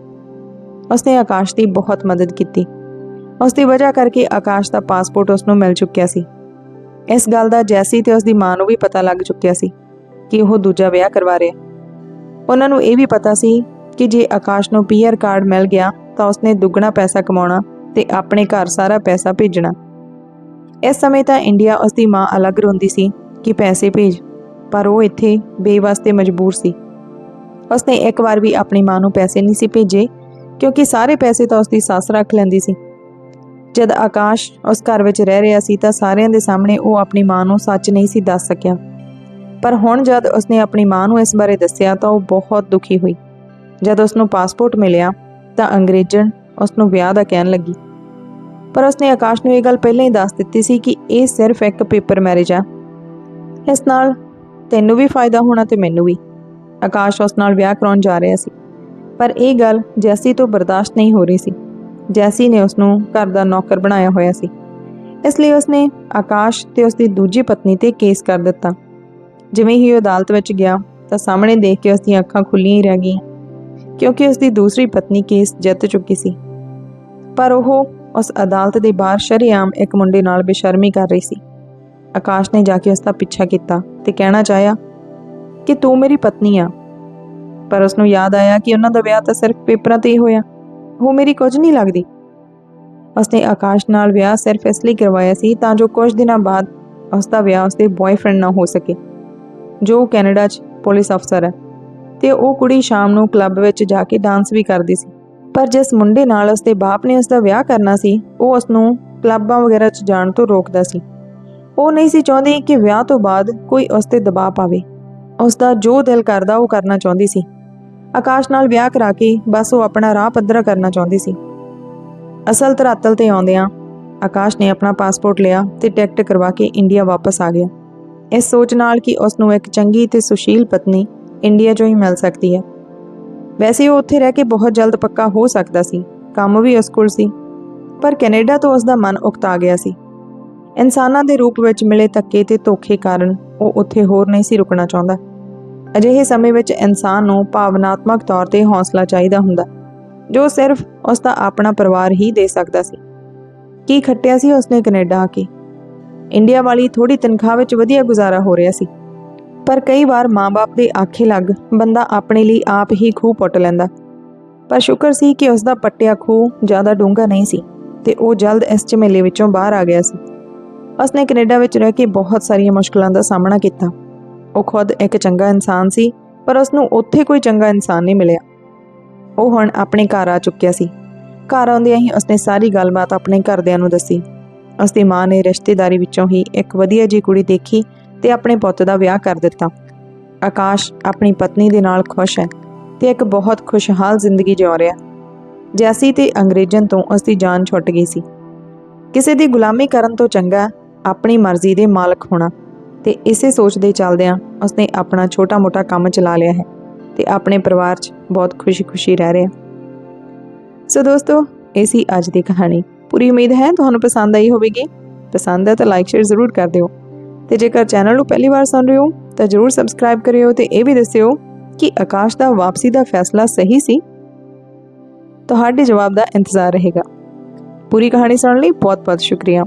ਉਸਨੇ ਆਕਾਸ਼ ਦੀ ਬਹੁਤ ਮਦਦ ਕੀਤੀ। ਉਸ ਦੀ ਵਜ੍ਹਾ ਕਰਕੇ ਆਕਾਸ਼ ਦਾ ਪਾਸਪੋਰਟ ਉਸ ਨੂੰ ਮਿਲ ਚੁੱਕਿਆ ਸੀ। ਇਸ ਗੱਲ ਦਾ ਜੈਸੀ ਤੇ ਉਸ ਦੀ ਮਾਂ ਨੂੰ ਵੀ ਪਤਾ ਲੱਗ ਚੁੱਕਿਆ ਸੀ। ਕਿ ਉਹ ਦੂਜਾ ਵਿਆਹ ਕਰਵਾ ਰਿਹਾ। ਉਹਨਾਂ ਨੂੰ ਇਹ ਵੀ ਪਤਾ ਸੀ ਕਿ ਜੇ ਆਕਾਸ਼ ਨੂੰ ਪੀਆਰ ਕਾਰਡ ਮਿਲ ਗਿਆ ਤਾਂ ਉਸਨੇ ਦੁੱਗਣਾ ਪੈਸਾ ਕਮਾਉਣਾ ਤੇ ਆਪਣੇ ਘਰ ਸਾਰਾ ਪੈਸਾ ਭੇਜਣਾ। ਇਸ ਸਮੇਂ ਤਾਂ ਇੰਡੀਆ ਉਸ ਦੀ ਮਾਂ ਅਲੱਗ ਰੋਂਦੀ ਸੀ ਕਿ ਪੈਸੇ ਭੇਜ, ਪਰ ਉਹ ਇੱਥੇ ਬੇਵਾਸਤੇ ਮਜਬੂਰ ਸੀ। ਉਸਨੇ ਇੱਕ ਵਾਰ ਵੀ ਆਪਣੀ ਮਾਂ ਨੂੰ ਪੈਸੇ ਨਹੀਂ ਸੀ ਭੇਜੇ, ਕਿਉਂਕਿ ਸਾਰੇ ਪੈਸੇ ਤਾਂ ਉਸਦੀ ਸੱਸ ਰੱਖ ਲੈਂਦੀ ਸੀ। ਜਦ ਆਕਾਸ਼ ਉਸ ਘਰ ਵਿੱਚ ਰਹਿ ਰਿਹਾ ਸੀ ਤਾਂ ਸਾਰਿਆਂ ਦੇ ਸਾਹਮਣੇ ਉਹ ਆਪਣੀ ਮਾਂ ਨੂੰ ਸੱਚ ਨਹੀਂ ਸੀ ਦੱਸ ਸਕਿਆ। ਪਰ ਹੁਣ ਜਦ ਉਸਨੇ ਆਪਣੀ ਮਾਂ ਨੂੰ ਇਸ ਬਾਰੇ ਦੱਸਿਆ ਤਾਂ ਉਹ ਬਹੁਤ ਦੁਖੀ ਹੋਈ। ਜਦ ਉਸਨੂੰ ਪਾਸਪੋਰਟ ਮਿਲਿਆ ਤਾਂ ਅੰਗਰੇਜ਼ਣ ਉਸਨੂੰ ਵਿਆਹ ਦਾ ਕਹਿਣ ਲੱਗੀ। ਪਰ ਉਸਨੇ ਆਕਾਸ਼ ਨੂੰ ਇਹ ਗੱਲ ਪਹਿਲਾਂ ਹੀ ਦੱਸ ਦਿੱਤੀ ਸੀ ਕਿ ਇਹ ਸਿਰਫ ਇੱਕ ਪੇਪਰ ਮੈਰਿਜ ਆ। ਇਸ ਨਾਲ ਤੈਨੂੰ ਵੀ ਫਾਇਦਾ ਹੋਣਾ ਤੇ ਮੈਨੂੰ ਵੀ। ਆਕਾਸ਼ ਉਸ ਨਾਲ ਵਿਆਹ ਕਰਾਉਣ ਜਾ ਰਿਹਾ ਸੀ। ਪਰ ਇਹ ਗੱਲ ਜੈਸੀ ਤੋਂ ਬਰਦਾਸ਼ਤ ਨਹੀਂ ਹੋ ਰਹੀ ਸੀ। ਜੈਸੀ ਨੇ ਉਸ ਨੂੰ ਘਰ ਦਾ ਨੌਕਰ ਬਣਾਇਆ ਹੋਇਆ ਸੀ। ਇਸ ਲਈ ਉਸਨੇ ਆਕਾਸ਼ ਤੇ ਉਸ ਦੀ ਦੂਜੀ ਪਤਨੀ ਤੇ ਕੇਸ ਕਰ ਦਿੱਤਾ। ਜਿਵੇਂ ਹੀ ਉਹ ਅਦਾਲਤ ਵਿੱਚ ਗਿਆ ਤਾਂ ਸਾਹਮਣੇ ਦੇਖ ਕੇ ਉਸ ਦੀਆਂ ਅੱਖਾਂ ਖੁੱਲੀਆਂ ਹੀ ਰਹਿ ਗਈਆਂ, ਕਿਉਂਕਿ ਉਸ ਦੀ ਦੂਸਰੀ ਪਤਨੀ ਕੇਸ ਜਿੱਤ ਚੁੱਕੀ ਸੀ। ਪਰ ਉਹ ਉਸ ਅਦਾਲਤ ਦੇ ਬਾਹਰ ਸ਼ਰੇਆਮ ਇੱਕ ਮੁੰਡੇ ਨਾਲ ਬੇਸ਼ਰਮੀ ਕਰ ਰਹੀ ਸੀ। ਆਕਾਸ਼ ਨੇ ਜਾ ਕੇ ਉਸ ਦਾ ਪਿੱਛਾ ਕੀਤਾ ਤੇ ਕਹਿਣਾ ਚਾਹਿਆ ਕਿ ਤੂੰ ਮੇਰੀ ਪਤਨੀ ਆ। ਪਰ ਉਸ ਨੂੰ ਯਾਦ ਆਇਆ ਕਿ ਉਹਨਾਂ ਦਾ ਵਿਆਹ ਤਾਂ ਸਿਰਫ ਪੇਪਰਾਂ ਤੇ ਹੀ ਹੋਇਆ। ਉਹ ਮੇਰੀ ਕੁਝ ਨਹੀਂ ਲੱਗਦੀ। ਉਸਨੇ ਆਕਾਸ਼ ਨਾਲ ਵਿਆਹ ਸਿਰਫ ਇਸ ਲਈ ਕਰਵਾਇਆ ਸੀ ਤਾਂ ਜੋ ਕੁਝ ਦਿਨਾਂ ਬਾਅਦ ਉਸ ਦਾ ਵਿਆਹ ਉਸਦੇ ਬॉयਫ੍ਰੈਂਡ ਨਾਲ ਹੋ ਸਕੇ। ਜੋ ਕੈਨੇਡਾ 'ਚ ਪੁਲਿਸ ਅਫਸਰ ਹੈ। ਤੇ ਉਹ ਕੁੜੀ ਸ਼ਾਮ ਨੂੰ ਕਲੱਬ ਵਿੱਚ ਜਾ ਕੇ ਡਾਂਸ ਵੀ ਕਰਦੀ ਸੀ। ਪਰ ਜਿਸ ਮੁੰਡੇ ਨਾਲ ਉਸਦੇ ਬਾਪ ਨੇ ਉਸਦਾ ਵਿਆਹ ਕਰਨਾ ਸੀ, ਉਹ ਉਸ ਨੂੰ ਕਲੱਬਾਂ ਵਗੈਰਾ 'ਚ ਜਾਣ ਤੋਂ ਰੋਕਦਾ ਸੀ। ਉਹ ਨਹੀਂ ਸੀ ਚਾਹੁੰਦੀ ਕਿ ਵਿਆਹ ਤੋਂ ਬਾਅਦ ਕੋਈ ਉਸ ਤੇ ਦਬਾਅ ਪਾਵੇ। ਉਸ ਦਾ ਜੋ ਦਿਲ ਕਰਦਾ ਉਹ ਕਰਨਾ ਚਾਹੁੰਦੀ ਸੀ। ਆਕਾਸ਼ ਨਾਲ ਵਿਆਹ ਕਰਾ ਕੇ ਬਸ ਉਹ ਆਪਣਾ ਰਾਹ ਪੱਧਰਾ ਕਰਨਾ ਚਾਹੁੰਦੀ ਸੀ। ਅਸਲ ਧਰਾਤਲ ਤੇ ਆਉਂਦਿਆਂ ਆਕਾਸ਼ ਨੇ ਆਪਣਾ ਪਾਸਪੋਰਟ ਲਿਆ ਤੇ ਟਿਕਟ ਕਰਵਾ ਕੇ ਇੰਡੀਆ ਵਾਪਸ ਆ ਗਿਆ। ਇਸ ਸੋਚ ਨਾਲ ਕਿ ਉਸ ਨੂੰ ਇੱਕ ਚੰਗੀ ਤੇ ਸੁਸ਼ੀਲ ਪਤਨੀ ਇੰਡੀਆ 'ਚੋਂ ਹੀ ਮਿਲ ਸਕਦੀ ਹੈ। ਵੈਸੇ ਉਹ ਉੱਥੇ ਰਹਿ ਕੇ ਬਹੁਤ ਜਲਦ ਪੱਕਾ ਹੋ ਸਕਦਾ ਸੀ। ਕੰਮ ਵੀ ਉਸ ਕੋਲ ਸੀ। ਪਰ ਕੈਨੇਡਾ ਤੋਂ ਉਸ ਦਾ ਮਨ ਉਕਤਾ ਗਿਆ ਸੀ। ਇਨਸਾਨਾਂ ਦੇ ਰੂਪ ਵਿੱਚ ਮਿਲੇ ਧੱਕੇ ਤੇ ਧੋਖੇ ਕਾਰਨ ਉਹ ਉੱਥੇ ਹੋਰ ਨਹੀਂ ਸੀ ਰੁਕਣਾ ਚਾਹੁੰਦਾ। ਅਜਿਹੇ ਸਮੇਂ ਵਿੱਚ ਇਨਸਾਨ ਨੂੰ ਭਾਵਨਾਤਮਕ ਤੌਰ ਤੇ ਹੌਸਲਾ ਚਾਹੀਦਾ ਹੁੰਦਾ, ਜੋ ਸਿਰਫ ਉਸ ਦਾ ਆਪਣਾ ਪਰਿਵਾਰ ਹੀ ਦੇ ਸਕਦਾ ਸੀ। ਕੀ ਖੱਟਿਆ ਸੀ ਉਸਨੇ ਕੈਨੇਡਾ ਆ ਕੇ? ਇੰਡੀਆ ਵਾਲੀ ਥੋੜੀ ਤਨਖਾਹ ਵਿੱਚ ਵਧੀਆ ਗੁਜ਼ਾਰਾ ਹੋ ਰਿਹਾ ਸੀ। ਪਰ ਕਈ ਵਾਰ ਮਾਂ-ਬਾਪ ਦੇ ਆਖੇ ਲੱਗ ਬੰਦਾ ਆਪਣੇ ਲਈ ਆਪ ਹੀ ਖੂਹ ਪੁੱਟ ਲੈਂਦਾ। ਪਰ ਸ਼ੁਕਰ ਸੀ ਕਿ ਉਸ ਦਾ ਪੱਟਿਆ ਖੂਹ ਜ਼ਿਆਦਾ ਡੂੰਘਾ ਨਹੀਂ ਸੀ ਤੇ ਉਹ ਜਲਦ ਇਸ ਝਮੇਲੇ ਵਿੱਚੋਂ ਬਾਹਰ ਆ ਗਿਆ ਸੀ। ਉਸਨੇ ਕੈਨੇਡਾ ਵਿੱਚ ਰਹਿ ਕੇ ਬਹੁਤ ਸਾਰੀਆਂ ਮੁਸ਼ਕਲਾਂ ਦਾ ਸਾਹਮਣਾ ਕੀਤਾ। ਉਹ ਖੁਦ ਇੱਕ ਚੰਗਾ ਇਨਸਾਨ ਸੀ, ਪਰ ਉਸ ਨੂੰ ਉੱਥੇ ਕੋਈ ਚੰਗਾ ਇਨਸਾਨ ਨਹੀਂ ਮਿਲਿਆ। ਉਹ ਹੁਣ ਆਪਣੇ ਘਰ ਆ ਚੁੱਕਿਆ ਸੀ। ਘਰ ਆਉਂਦਿਆਂ ਹੀ ਉਸਨੇ ਸਾਰੀ ਗੱਲਬਾਤ ਆਪਣੇ ਘਰਦਿਆਂ ਨੂੰ ਦੱਸੀ। ਉਸਦੀ ਮਾਂ ਨੇ ਰਿਸ਼ਤੇਦਾਰੀ ਵਿੱਚੋਂ ਹੀ ਇੱਕ ਵਧੀਆ ਜੀ ਕੁੜੀ ਦੇਖੀ ਤੇ ਆਪਣੇ ਪੁੱਤ ਦਾ ਵਿਆਹ ਕਰ ਦਿੱਤਾ। ਆਕਾਸ਼ ਆਪਣੀ ਪਤਨੀ ਦੇ ਨਾਲ ਖੁਸ਼ ਹੈ ਤੇ ਇੱਕ ਬਹੁਤ ਖੁਸ਼ਹਾਲ ਜ਼ਿੰਦਗੀ ਜਿਉ ਰਿਹਾ ਜੈਸੀ ਤੇ ਅੰਗਰੇਜ਼ਨ ਤੋਂ ਉਸਦੀ ਜਾਨ ਛੁੱਟ ਗਈ ਸੀ। ਕਿਸੇ ਦੀ ਗੁਲਾਮੀ ਕਰਨ ਤੋਂ ਚੰਗਾ ਆਪਣੀ ਮਰਜ਼ੀ ਦੇ ਮਾਲਕ ਹੋਣਾ ਤੇ ਇਸੇ ਸੋਚ ਦੇ ਚੱਲਦਿਆਂ ਉਸਨੇ ਆਪਣਾ ਛੋਟਾ-ਮੋਟਾ ਕੰਮ ਚਲਾ ਲਿਆ ਹੈ ਤੇ ਆਪਣੇ ਪਰਿਵਾਰ 'ਚ ਬਹੁਤ ਖੁਸ਼ੀ-ਖੁਸ਼ੀ ਰਹਿ ਰਿਹਾ ਸੋ ਦੋਸਤੋ, ਇਹ ਸੀ ਅੱਜ ਦੀ ਕਹਾਣੀ। ਪੂਰੀ ਉਮੀਦ ਹੈ ਤੁਹਾਨੂੰ ਪਸੰਦ ਆਈ ਹੋਵੇਗੀ। ਪਸੰਦ ਹੈ ਤਾਂ ਲਾਈਕ ਸ਼ੇਅਰ ਜ਼ਰੂਰ ਕਰ ਦਿਓ। ਤੇ ਜੇਕਰ ਚੈਨਲ ਨੂੰ ਪਹਿਲੀ ਵਾਰ ਸੁਣ ਰਹੇ ਹੋ, ਤਾਂ ਜ਼ਰੂਰ ਸਬਸਕ੍ਰਾਈਬ ਕਰਿਓ ਤੇ ਇਹ ਵੀ ਦੱਸਿਓ ਕਿ ਆਕਾਸ਼ ਦਾ ਵਾਪਸੀ ਦਾ ਫੈਸਲਾ ਸਹੀ ਸੀ। ਤੁਹਾਡੇ ਜਵਾਬ ਦਾ ਇੰਤਜ਼ਾਰ ਰਹੇਗਾ। ਪੂਰੀ ਕਹਾਣੀ ਸੁਣਨ ਲਈ ਬਹੁਤ ਬਹੁਤ ਸ਼ੁਕਰੀਆ।